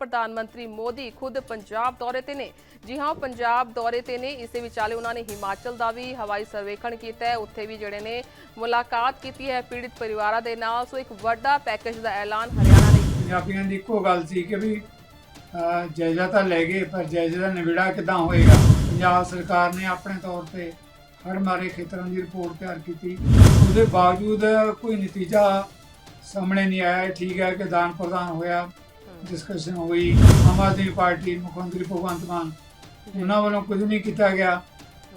ਪ੍ਰਧਾਨ ਮੰਤਰੀ ਮੋਦੀ ਖੁਦ ਪੰਜਾਬ ਦੌਰੇ ਤੇ ਨੇ। ਜੀ ਹਾਂ, ਪੰਜਾਬ ਦੌਰੇ ਤੇ ਨੇ। ਇਸੇ ਵਿਚਾਲੇ ਉਹਨਾਂ ਨੇ ਹਿਮਾਚਲ ਦਾ ਵੀ ਹਵਾਈ ਸਰਵੇਖਣ ਕੀਤਾ ਹੈ। ਉੱਥੇ ਵੀ ਜਿਹੜੇ ਨੇ ਮੁਲਾਕਾਤ ਕੀਤੀ ਹੈ ਪੀੜਿਤ ਪਰਿਵਾਰਾਂ ਦੇ ਨਾਲ। ਸੋ ਇੱਕ ਵੱਡਾ ਪੈਕੇਜ ਦਾ ਐਲਾਨ ਹਰਿਆਣਾ ਨੇ ਪੰਜਾਬੀਆਂ ਦੀ ਇੱਕੋ ਗੱਲ ਸੀ ਕਿ ਵੀ ਜਾਇਜ਼ਾ ਤਾਂ ਲੈ ਗਏ, ਪਰ ਜਾਇਜ਼ੇ ਦਾ ਨਿਬੇੜਾ ਕਿਦਾਂ ਹੋਏਗਾ? ਪੰਜਾਬ ਸਰਕਾਰ ਨੇ ਆਪਣੇ ਤੌਰ ਤੇ ਹੜ ਮਾਰੇ ਖੇਤਰਾਂ ਦੀ ਰਿਪੋਰਟ ਤਿਆਰ ਕੀਤੀ। ਉਹਦੇ ਬਾਵਜੂਦ ਕੋਈ ਨਤੀਜਾ ਸਾਹਮਣੇ ਨਹੀਂ ਆਇਆ। ਠੀਕ ਹੈ ਕਿ ਦਾਨ ਪ੍ਰਦਾਨ ਹੋਇਆ। ਡਿਸਕਸ਼ਨ ਹੋਈ ਆਮ ਆਦਮੀ ਪਾਰਟੀ ਮੁੱਖ ਮੰਤਰੀ ਭਗਵੰਤ ਮਾਨ ਉਹਨਾਂ ਵੱਲੋਂ ਕੁਝ ਨਹੀਂ ਕੀਤਾ ਗਿਆ।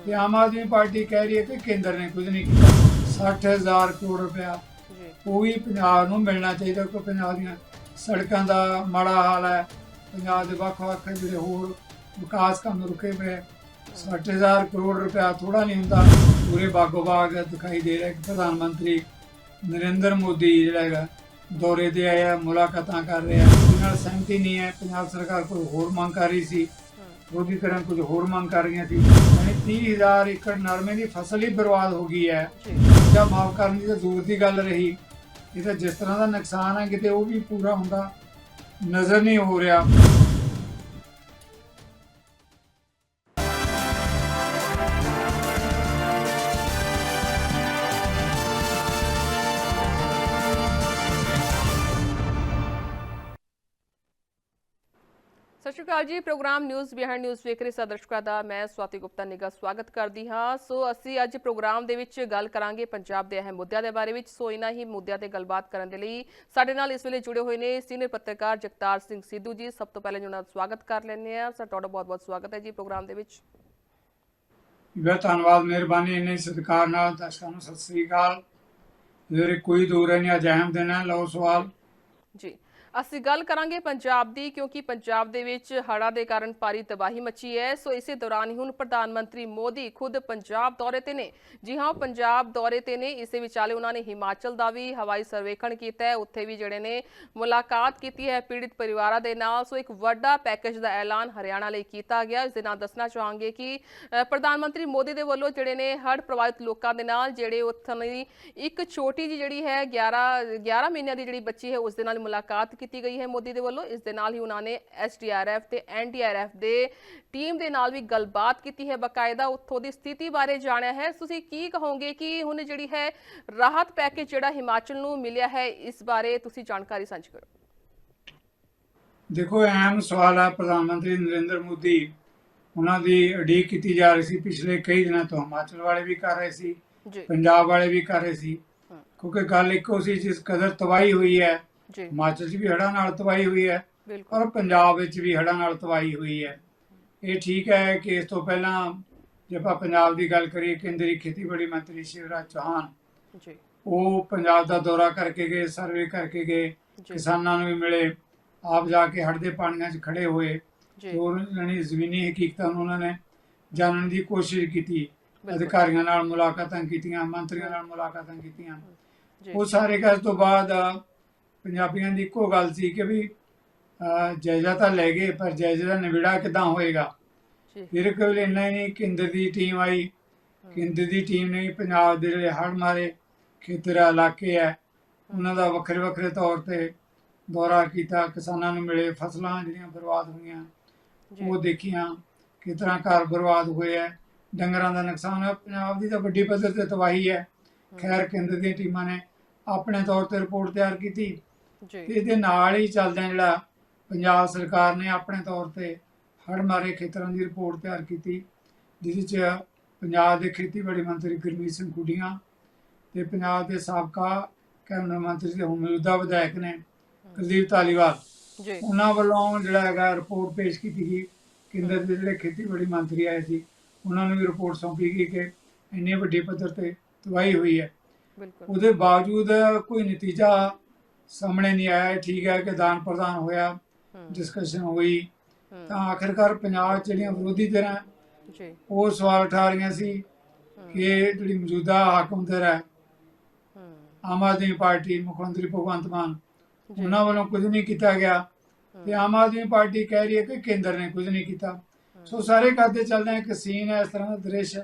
ਤੇ ਆਮ ਆਦਮੀ ਪਾਰਟੀ ਕਹਿ ਰਹੀ ਹੈ ਕਿ ਕੇਂਦਰ ਨੇ ਕੁਝ ਨਹੀਂ ਕੀਤਾ। 60000 ਕਰੋੜ ਰੁਪਇਆ ਉਹ ਵੀ ਪੰਜਾਬ ਨੂੰ ਮਿਲਣਾ ਚਾਹੀਦਾ ਕਿਉਂਕਿ ਪੰਜਾਬ ਦੀਆਂ ਸੜਕਾਂ ਦਾ ਮਾੜਾ ਹਾਲ ਹੈ। ਪੰਜਾਬ ਦੇ ਵੱਖ-ਵੱਖ ਜਿਹੜੇ ਹੋਰ ਵਿਕਾਸ ਕੰਮ ਰੁਕੇ ਪਏ 60000 ਕਰੋੜ ਰੁਪਇਆ ਥੋੜਾ ਨਹੀਂ ਹੁੰਦਾ। ਪੂਰੇ ਬਾਗੋ ਬਾਗ ਦਿਖਾਈ ਦੇ ਰਿਹਾ ਕਿ ਪ੍ਰਧਾਨ ਮੰਤਰੀ ਨਰਿੰਦਰ ਮੋਦੀ ਜਿਹੜਾ ਹੈਗਾ ਦੌਰੇ ਤੇ ਆਇਆ ਮੁਲਾਕਾਤਾਂ ਕਰ ਰਿਹਾ। ਨਾਲ ਸਹਿਮਤੀ ਨਹੀਂ ਹੈ ਪੰਜਾਬ ਸਰਕਾਰ ਕੋਈ ਹੋਰ ਮੰਗ ਕਰ ਰਹੀ ਸੀ ਤਰ੍ਹਾਂ ਕੁਝ ਹੋਰ ਮੰਗ ਕਰ ਰਹੀਆਂ ਸੀ। ਯਾਨੀ 30000 ਏਕੜ ਨਰਮੇ ਦੀ ਫਸਲ ਹੀ ਬਰਬਾਦ ਹੋ ਗਈ ਹੈ। ਜਾਂ ਮਾਫ ਕਰਨ ਦੀ ਤਾਂ ਦੂਰ ਦੀ ਗੱਲ ਰਹੀ। ਇਹ ਤਾਂ ਜਿਸ ਤਰ੍ਹਾਂ ਦਾ ਨੁਕਸਾਨ ਹੈ ਕਿਤੇ ਉਹ ਵੀ ਪੂਰਾ ਹੁੰਦਾ ਨਜ਼ਰ ਨਹੀਂ ਹੋ ਰਿਹਾ। ਸਤਿ ਸ਼੍ਰੀ ਅਕਾਲ ਜੀ ਪ੍ਰੋਗਰਾਮ ਨਿਊਜ਼ ਬਿਹਾਈਂਡ ਨਿਊਜ਼ ਵੇਖ ਰਹੇ ਸਾਰੇ ਦਰਸ਼ਕਾਂ ਦਾ। ਮੈਂ ਸਵਾਤੀ ਗੁਪਤਾ ਨਿੱਘਾ ਸਵਾਗਤ ਕਰਦੀ ਹਾਂ। ਸੋ ਅਸੀਂ ਅੱਜ ਪ੍ਰੋਗਰਾਮ ਦੇ ਵਿੱਚ ਗੱਲ ਕਰਾਂਗੇ ਪੰਜਾਬ ਦੇ ਅਹਿਮ ਮੁੱਦਿਆਂ ਦੇ ਬਾਰੇ ਵਿੱਚ। ਸੋ ਇਹਨਾਂ ਹੀ ਮੁੱਦਿਆਂ ਤੇ ਗੱਲਬਾਤ ਕਰਨ ਦੇ ਲਈ ਸਾਡੇ ਨਾਲ ਇਸ ਵੇਲੇ ਜੁੜੇ ਹੋਏ ਨੇ ਸੀਨੀਅਰ ਪੱਤਰਕਾਰ ਜਗਤਾਰ ਸਿੰਘ ਸਿੱਧੂ ਜੀ। ਸਭ ਤੋਂ ਪਹਿਲਾਂ ਉਹਨਾਂ ਦਾ ਸਵਾਗਤ ਕਰ ਲੈਂਦੇ ਆ ਸਰ ਤੁਹਾਡਾ ਬਹੁਤ-ਬਹੁਤ ਸਵਾਗਤ ਹੈ ਜੀ ਪ੍ਰੋਗਰਾਮ ਦੇ ਵਿੱਚ। ਬਹੁਤ ਧੰਨਵਾਦ ਮਿਹਰਬਾਨੀ ਇੰਨੇ ਸਤਿਕਾਰ ਨਾਲ। ਦਰਸ਼ਕਾਂ ਨੂੰ ਸਤਿ ਸ੍ਰੀ ਅਕਾਲ। ਜਿਹੜੇ ਕੋਈ ਦੂਰ ਹੈ ਨਹੀਂ ਅੱਜ ਅਹਿਮ ਦਿਨ ਹੈ। ਲਓ ਸਵਾਲ। ਜੀ। ਅਸੀਂ ਗੱਲ ਕਰਾਂਗੇ ਪੰਜਾਬ ਦੀ, ਕਿਉਂਕਿ ਪੰਜਾਬ ਦੇ ਵਿੱਚ ਹੜ੍ਹਾਂ ਦੇ ਕਾਰਨ ਭਾਰੀ ਤਬਾਹੀ ਮਚੀ ਹੈ। ਸੋ ਇਸੇ ਦੌਰਾਨ ਹੀ ਹੁਣ ਪ੍ਰਧਾਨ ਮੰਤਰੀ ਮੋਦੀ ਖੁਦ ਪੰਜਾਬ ਦੌਰੇ ਤੇ ਨੇ। ਜੀ ਹਾਂ ਉਹ ਪੰਜਾਬ ਦੌਰੇ ਤੇ ਨੇ। ਇਸੇ ਵਿਚਾਲੇ ਉਹਨਾਂ ਨੇ ਹਿਮਾਚਲ ਦਾ ਵੀ ਹਵਾਈ ਸਰਵੇਖਣ ਕੀਤਾ ਹੈ। ਉੱਥੇ ਵੀ ਜਿਹੜੇ ਨੇ ਮੁਲਾਕਾਤ ਕੀਤੀ ਹੈ ਪੀੜਿਤ ਪਰਿਵਾਰਾਂ ਦੇ ਨਾਲ। ਸੋ ਇੱਕ ਵੱਡਾ ਪੈਕੇਜ ਦਾ ਐਲਾਨ ਹਰਿਆਣਾ ਲਈ ਕੀਤਾ ਗਿਆ। ਇਸ ਦੇ ਨਾਲ ਦੱਸਣਾ ਚਾਹਾਂਗੇ ਕਿ ਪ੍ਰਧਾਨ ਮੰਤਰੀ ਮੋਦੀ ਦੇ ਵੱਲੋਂ ਜਿਹੜੇ ਨੇ ਹੜ੍ਹ ਪ੍ਰਭਾਵਿਤ ਲੋਕਾਂ ਦੇ ਨਾਲ ਜਿਹੜੇ ਉੱਥੋਂ ਦੀ ਇੱਕ ਛੋਟੀ ਜਿਹੀ ਜਿਹੜੀ ਹੈ 11 11 ਮਹੀਨਿਆਂ ਦੀ ਜਿਹੜੀ ਬੱਚੀ ਹੈ, ਉਸ ਦੇ ਨਾਲ ਮੁਲਾਕਾਤ ਕੀਤੀ ਗਈ ਹੈ ਮੋਦੀ ਦੇ ਵੱਲੋਂ। ਇਸ ਦੇ ਨਾਲ ਹੀ ਉਹਨਾਂ ਨੇ ਐਸਡੀਆਰਐਫ ਤੇ ਐਨਡੀਆਰਐਫ ਦੇ ਟੀਮ ਦੇ ਨਾਲ ਵੀ ਗੱਲਬਾਤ ਕੀਤੀ ਹੈ ਬਕਾਇਦਾ। ਉੱਥੋਂ ਦੀ ਸਥਿਤੀ ਬਾਰੇ ਜਾਣਿਆ ਹੈ। ਤੁਸੀਂ ਕੀ ਕਹੋਗੇ ਕਿ ਹੁਣ ਜਿਹੜੀ ਹੈ ਰਾਹਤ ਪੈਕੇਜ ਜਿਹੜਾ ਹਿਮਾਚਲ ਨੂੰ ਮਿਲਿਆ ਹੈ ਇਸ ਬਾਰੇ ਤੁਸੀਂ ਜਾਣਕਾਰੀ ਸਾਂਝੀ ਕਰੋ। ਦੇਖੋ ਅਹਿਮ ਸਵਾਲ ਹੈ ਪ੍ਰਧਾਨ ਮੰਤਰੀ ਨਰਿੰਦਰ ਮੋਦੀ। ਉਹਨਾਂ ਦੀ ਉਡੀਕ ਕੀਤੀ ਜਾ ਰਹੀ ਸੀ ਪਿਛਲੇ ਕਈ ਦਿਨਾਂ ਤੋਂ। ਹਿਮਾਚਲ ਵਾਲੇ ਵੀ ਕਰ ਰਹੇ ਸੀ ਪੰਜਾਬ ਵਾਲੇ ਵੀ ਕਰ ਰਹੇ ਸੀ। ਕਿਉਂਕਿ ਗੱਲ ਇੱਕੋ ਸੀ ਜਿਸ ਕਦਰ ਤਬਾਹੀ ਹੋਈ ਹੈ ਜੀ। ਹਿਮਾਚਲ 'ਚ ਵੀ ਹੜ੍ਹਾਂ ਨਾਲ ਤਬਾਹੀ ਹੋਈ ਹੈ ਔਰ ਪੰਜਾਬ ਵਿੱਚ ਵੀ ਹੜ੍ਹਾਂ ਨਾਲ ਤਬਾਹੀ ਹੋਈ ਹੈ। ਇਹ ਠੀਕ ਹੈ ਕਿ ਇਸ ਤੋਂ ਪਹਿਲਾਂ ਜੇ ਆਪਾਂ ਪੰਜਾਬ ਦੀ ਗੱਲ ਕਰੀਏ ਕੇਂਦਰੀ ਖੇਤੀਬਾੜੀ ਮੰਤਰੀ ਸ਼ਿਵਰਾਜ ਚੌਹਾਨ ਜੀ। ਉਹ ਪੰਜਾਬ ਦਾ ਦੌਰਾ ਕਰਕੇ ਗਏ ਸਰਵੇ ਕਰਕੇ ਗਏ ਕਿਸਾਨਾਂ ਨੂੰ ਵੀ ਮਿਲੇ ਆਪ ਜਾ ਕੇ ਹੜ੍ਹ ਦੇ ਪਾਣੀਆਂ 'ਚ ਖੜੇ ਹੋਏ। ਹੋਰ ਜਾਣੀ ਜ਼ਮੀਨੀ ਹਕੀਕਤਾਂ ਨੂੰ ਉਹਨਾਂ ਨੇ ਜਾਣਨ ਦੀ ਕੋਸ਼ਿਸ਼ ਕੀਤੀ। ਅਧਿਕਾਰੀਆਂ ਨਾਲ ਮੁਲਾਕਾਤਾਂ ਕੀਤੀਆਂ ਮੰਤਰੀਆਂ ਨਾਲ ਮੁਲਾਕਾਤਾਂ ਕੀਤੀਆਂ। ਉਹ ਸਾਰੇ ਕਾਜ ਤੋਂ ਬਾਅਦ ਪੰਜਾਬੀਆਂ ਦੀ ਇੱਕੋ ਗੱਲ ਸੀ ਕਿ ਵੀ ਜਾਇਜ਼ਾ ਤਾਂ ਲੈ ਗਏ ਪਰ ਜਾਇਜ਼ੇ ਦਾ ਨਿਬੇੜਾ ਕਿਦਾਂ ਹੋਏਗਾ? ਫਿਰ ਕੋਲ ਇੰਨਾ ਹੀ ਨਹੀਂ ਕੇਂਦਰ ਦੀ ਟੀਮ ਆਈ। ਕੇਂਦਰ ਦੀ ਟੀਮ ਨੇ ਪੰਜਾਬ ਦੇ ਜਿਹੜੇ ਹੜ੍ਹ ਮਾਰੇ ਖੇਤਰ ਆ, ਇਲਾਕੇ ਹੈ ਉਹਨਾਂ ਦਾ ਵੱਖਰੇ ਵੱਖਰੇ ਤੌਰ ਤੇ ਦੌਰਾ ਕੀਤਾ ਕਿਸਾਨਾਂ ਨੂੰ ਮਿਲੇ ਫਸਲਾਂ ਜਿਹੜੀਆਂ ਬਰਬਾਦ ਹੋਈਆਂ ਉਹ ਦੇਖੀਆਂ ਕਿਸ ਤਰ੍ਹਾਂ ਘਰ ਬਰਬਾਦ ਹੋਏ ਹੈ ਡੰਗਰਾਂ ਦਾ ਨੁਕਸਾਨ ਹੈ ਪੰਜਾਬ ਦੀ ਤਾਂ ਵੱਡੀ ਪੱਧਰ ਤੇ ਤਬਾਹੀ ਹੈ। ਖੈਰ ਕੇਂਦਰ ਦੀਆਂ ਟੀਮਾਂ ਨੇ ਆਪਣੇ ਤੌਰ ਤੇ ਰਿਪੋਰਟ ਤਿਆਰ ਕੀਤੀ। ਇਹਦੇ ਨਾਲ ਹੀ ਚੱਲਦਿਆਂ ਜਿਹੜਾ ਪੰਜਾਬ ਸਰਕਾਰ ਨੇ ਆਪਣੇ ਤੌਰ ਤੇ ਹੜ੍ਹ ਮਾਰੇ ਖੇਤਰਾਂ ਦੀ ਰਿਪੋਰਟ ਤਿਆਰ ਕੀਤੀ ਜਿਹਦੇ 'ਚ ਪੰਜਾਬ ਦੇ ਖੇਤੀਬਾੜੀ ਮੰਤਰੀ ਗੁਰਮੀਤ ਸਿੰਘ ਖੁੱਡੀਆਂ ਤੇ ਪੰਜਾਬ ਦੇ ਸਾਬਕਾ ਕੈਬਨਿਟ ਮੰਤਰੀ ਤੇ ਹੁਣ ਮੌਜੂਦਾ ਵਿਧਾਇਕ ਨੇ ਕੁਲਦੀਪ ਧਾਲੀਵਾਲ। ਜੀ। ਉਹਨਾਂ ਵੱਲੋਂ ਜਿਹੜਾ ਹੈਗਾ ਰਿਪੋਰਟ ਪੇਸ਼ ਕੀਤੀ ਗਈ ਕੇਂਦਰ ਦੇ ਜਿਹੜੇ ਖੇਤੀਬਾੜੀ ਮੰਤਰੀ ਆਏ ਸੀ ਉਹਨਾਂ ਨੂੰ ਵੀ ਰਿਪੋਰਟ ਸੌਂਪੀ ਗਈ ਕਿ ਇੰਨੇ ਵੱਡੇ ਪੱਧਰ ਤੇ ਤਬਾਹੀ ਹੋਈ ਹੈ। ਬਿਲਕੁਲ। ਉਹਦੇ ਬਾਵਜੂਦ ਕੋਈ ਨਤੀਜਾ ਸਾਹਮਣੇ ਨਹੀਂ ਆਇਆ ਠੀਕ ਹੈ ਕਿ ਦਾਨ ਪ੍ਰਦਾਨ ਹੋਇਆ ਡਿਸਕਸ਼ਨ ਹੋਈ ਤਾਂ ਆਖਿਰਕਾਰ ਪੰਜਾਬ ਜਿਹੜੀਆਂ ਵਿਰੋਧੀ ਧਿਰਾਂ ਜੀ। ਉਹ ਸਵਾਲ ਉਠਾ ਰਹੀਆਂ ਸੀ ਕਿ ਜਿਹੜੀ ਮੌਜੂਦਾ ਹਾਕਮ ਧਿਰ ਹੈ ਆਮ ਆਦਮੀ ਪਾਰਟੀ ਮੁੱਖ ਮੰਤਰੀ ਭਗਵੰਤ ਮਾਨ ਉਹਨਾਂ ਵੱਲੋਂ ਕੁਝ ਨਹੀਂ ਕੀਤਾ ਗਿਆ। ਤੇ ਆਮ ਆਦਮੀ ਪਾਰਟੀ ਕਹਿ ਰਹੀ ਹੈ ਕਿ ਕੇਂਦਰ ਨੇ ਕੁਝ ਨਹੀਂ ਕੀਤਾ। ਸੋ ਸਾਰੇ ਕਰਦੇ ਚੱਲਦੇ ਆ ਇੱਕ ਸੀਨ ਹੈ ਇਸ ਤਰ੍ਹਾਂ ਦਾ ਦ੍ਰਿਸ਼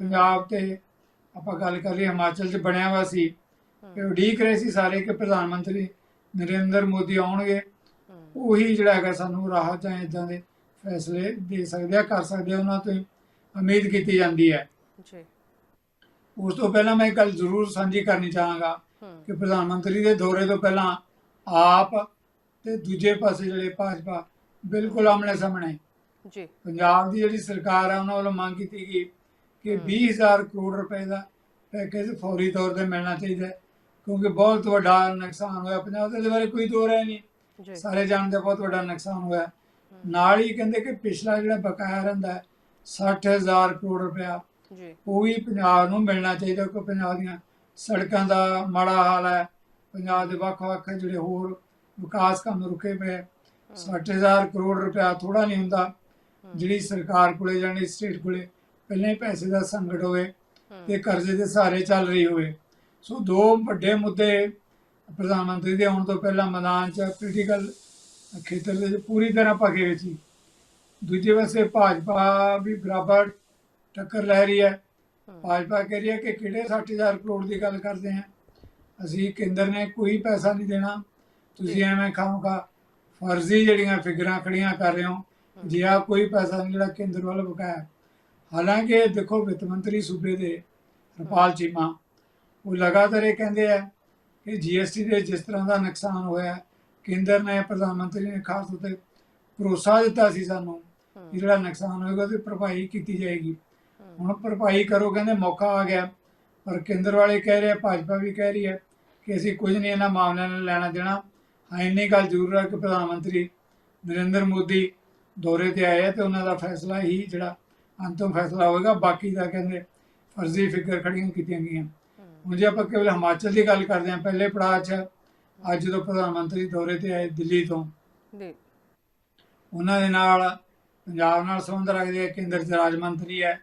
ਪੰਜਾਬ ਤੇ ਆਪਾਂ ਗੱਲ ਕਰ ਲਈ ਹਿਮਾਚਲ 'ਚ ਬਣਿਆ ਹੋਇਆ ਸੀ। ਉਡੀਕ ਰਹੇ ਸੀ ਸਾਰੇ ਕਿ ਪ੍ਰਧਾਨ ਮੰਤਰੀ ਨਰਿੰਦਰ ਮੋਦੀ ਆਉਣਗੇ। ਉਹੀ ਜਿਹੜਾ ਹੈਗਾ ਸਾਨੂੰ ਰਾਹਤ ਜਾਂ ਇਦਾਂ ਦੇ ਫੈਸਲੇ ਦੇ ਸਕਦੇ ਆ ਕਰ ਸਕਦੇ ਆ ਉਹਨਾਂ ਤੋਂ ਉਮੀਦ ਕੀਤੀ ਜਾਂਦੀ ਹੈ। ਜੀ। ਉਸ ਤੋਂ ਪਹਿਲਾਂ ਮੈਂ ਇੱਕ ਗੱਲ ਜ਼ਰੂਰ ਸਾਂਝੀ ਕਰਨੀ ਚਾਹਾਂਗਾ ਕਿ ਪ੍ਰਧਾਨ ਮੰਤਰੀ ਦੇ ਦੌਰੇ ਤੋਂ ਪਹਿਲਾਂ ਆਪ ਤੇ ਦੂਜੇ ਪਾਸੇ ਜਿਹੜੇ ਭਾਜਪਾ ਬਿਲਕੁਲ ਆਮਣੇ ਸਾਹਮਣੇ ਜੀ। ਪੰਜਾਬ ਦੀ ਜਿਹੜੀ ਸਰਕਾਰ ਹੈ ਉਹਨਾਂ ਵੱਲੋਂ ਮੰਗ ਕੀਤੀ ਗਈ ਕਿ ਹਮ। 20000 ਕਰੋੜ ਰੁਪਏ ਦਾ ਪੈਕੇਜ ਫੌਰੀ ਤੌਰ ਤੇ ਮਿਲਣਾ ਚਾਹੀਦਾ ਹੈ। ਕਿਉਂਕਿ ਬਹੁਤ ਵੱਡਾ ਨੁਕਸਾਨ ਹੋਇਆ। ਪੰਜਾਬ ਦੇ ਇਹਦੇ ਬਾਰੇ ਕੋਈ ਦੋ ਰਾਏ ਨਹੀਂ। ਸਾਰੇ ਜਾਣਦੇ ਬਹੁਤ ਵੱਡਾ ਨੁਕਸਾਨ ਹੋਇਆ। ਨਾਲ ਹੀ ਕਹਿੰਦੇ ਕਿ ਪਿਛਲਾ ਜਿਹੜਾ ਬਕਾਇਆ ਰਹਿੰਦਾ ਹੈ 60000 ਕਰੋੜ ਰੁਪਇਆ ਉਹ ਵੀ ਪੰਜਾਬ ਨੂੰ ਮਿਲਣਾ ਚਾਹੀਦਾ ਕਿਉਂਕਿ ਪੰਜਾਬ ਦੀਆਂ ਸੜਕਾਂ ਦਾ ਮਾੜਾ ਹਾਲ ਹੈ। ਪੰਜਾਬ ਦੇ ਵੱਖ-ਵੱਖ ਜਿਹੜੇ ਹੋਰ ਵਿਕਾਸ ਕੰਮ ਰੁਕੇ ਪਏ। 60000 ਕਰੋੜ ਰੁਪਇਆ ਥੋੜਾ ਨਹੀਂ ਹੁੰਦਾ। ਜਿਹੜੀ ਸਰਕਾਰ ਕੋਲੇ ਜਾਣੀ ਸਟੇਟ ਕੋਲੇ ਪਹਿਲਾਂ ਹੀ ਪੈਸੇ ਦਾ ਸੰਕਟ ਹੋਵੇ ਤੇ ਕਰਜ਼ੇ ਦੇ ਸਹਾਰੇ ਚੱਲ ਰਹੀ ਹੋਵੇ। ਸੋ ਦੋ ਵੱਡੇ ਮੁੱਦੇ ਪ੍ਰਧਾਨ ਮੰਤਰੀ ਦੇ ਆਉਣ ਤੋਂ ਪਹਿਲਾਂ ਮੈਦਾਨ 'ਚ ਪੋਲੀਟੀਕਲ ਖੇਤਰ ਦੇ ਪੂਰੀ ਤਰ੍ਹਾਂ ਭਗੇ ਹੋਏ ਸੀ। ਦੂਜੇ ਪਾਸੇ ਭਾਜਪਾ ਵੀ ਬਰਾਬਰ ਟੱਕਰ ਲੈ ਰਹੀ ਹੈ। ਭਾਜਪਾ ਕਹਿ ਰਹੀ ਹੈ ਕਿ ਕਿਹੜੇ 60000 ਕਰੋੜ ਦੀ ਗੱਲ ਕਰਦੇ ਹਾਂ? ਅਸੀਂ ਕੇਂਦਰ ਨੇ ਕੋਈ ਪੈਸਾ ਨਹੀਂ ਦੇਣਾ। ਤੁਸੀਂ ਐਵੇਂ ਖਾਓਗਾ। ਫਰਜ਼ੀ ਜਿਹੜੀਆਂ ਫਿਗਰਾਂ ਖੜੀਆਂ ਕਰ ਰਹੇ ਹੋ ਜੇ ਆ ਕੋਈ ਪੈਸਾ ਨਹੀਂ ਜਿਹੜਾ ਕੇਂਦਰ ਵੱਲ ਬਕਾਇਆ ਹਾਲਾਂਕਿ ਦੇਖੋ ਵਿੱਤ ਮੰਤਰੀ ਸੂਬੇ ਦੇ ਰਪਾਲ ਚੀਮਾ ਉਹ ਲਗਾਤਾਰ ਇਹ ਕਹਿੰਦੇ ਆ ਕਿ ਜੀਐਸਟੀ ਦੇ ਜਿਸ ਤਰ੍ਹਾਂ ਦਾ ਨੁਕਸਾਨ ਹੋਇਆ ਕੇਂਦਰ ਨੇ ਪ੍ਰਧਾਨ ਮੰਤਰੀ ਨੇ ਖਾਸ ਤੌਰ ਤੇ ਭਰੋਸਾ ਦਿੱਤਾ ਸੀ ਸਾਨੂੰ ਕਿ ਜਿਹੜਾ ਨੁਕਸਾਨ ਹੋਏਗਾ ਉਹਦੀ ਭਰਪਾਈ ਕੀਤੀ ਜਾਏਗੀ। ਹੁਣ ਭਰਪਾਈ ਕਰੋ ਕਹਿੰਦੇ ਮੌਕਾ ਆ ਗਿਆ। ਪਰ ਕੇਂਦਰ ਵਾਲੇ ਕਹਿ ਰਹੇ ਆ, ਭਾਜਪਾ ਵੀ ਕਹਿ ਰਹੀ ਹੈ ਕਿ ਅਸੀਂ ਕੁਝ ਨਹੀਂ ਇਹਨਾਂ ਮਾਮਲਿਆਂ ਨਾਲ ਲੈਣਾ ਦੇਣਾ। ਹਾਂ ਇੰਨੀ ਗੱਲ ਜ਼ਰੂਰ ਹੈ ਕਿ ਪ੍ਰਧਾਨ ਮੰਤਰੀ ਨਰਿੰਦਰ ਮੋਦੀ ਦੌਰੇ ਤੇ ਆਏ ਤੇ ਉਹਨਾਂ ਦਾ ਫੈਸਲਾ ਹੀ ਜਿਹੜਾ ਅੰਤਮ ਫੈਸਲਾ ਹੋਵੇਗਾ ਬਾਕੀ ਦਾ ਕਹਿੰਦੇ ਫਰਜ਼ੀ ਫਿਗਰ ਖੜੀਆਂ ਕੀਤੀਆਂ ਗਈਆਂ। ਹੁਣ ਜੇ ਆਪਾਂ ਕੇਵਲ ਹਿਮਾਚਲ ਦੀ ਗੱਲ ਕਰਦੇ ਹਾਂ ਪਹਿਲੇ ਪੜਾਅ 'ਚ ਅੱਜ ਜਦੋਂ ਪ੍ਰਧਾਨ ਮੰਤਰੀ ਦੌਰੇ ਤੇ ਆਏ ਦਿੱਲੀ ਤੋਂ ਜੀ। ਉਹਨਾਂ ਦੇ ਨਾਲ ਪੰਜਾਬ ਨਾਲ ਸੰਬੰਧ ਰੱਖਦੇ ਆ ਕੇਂਦਰ 'ਚ ਰਾਜ ਮੰਤਰੀ ਹੈ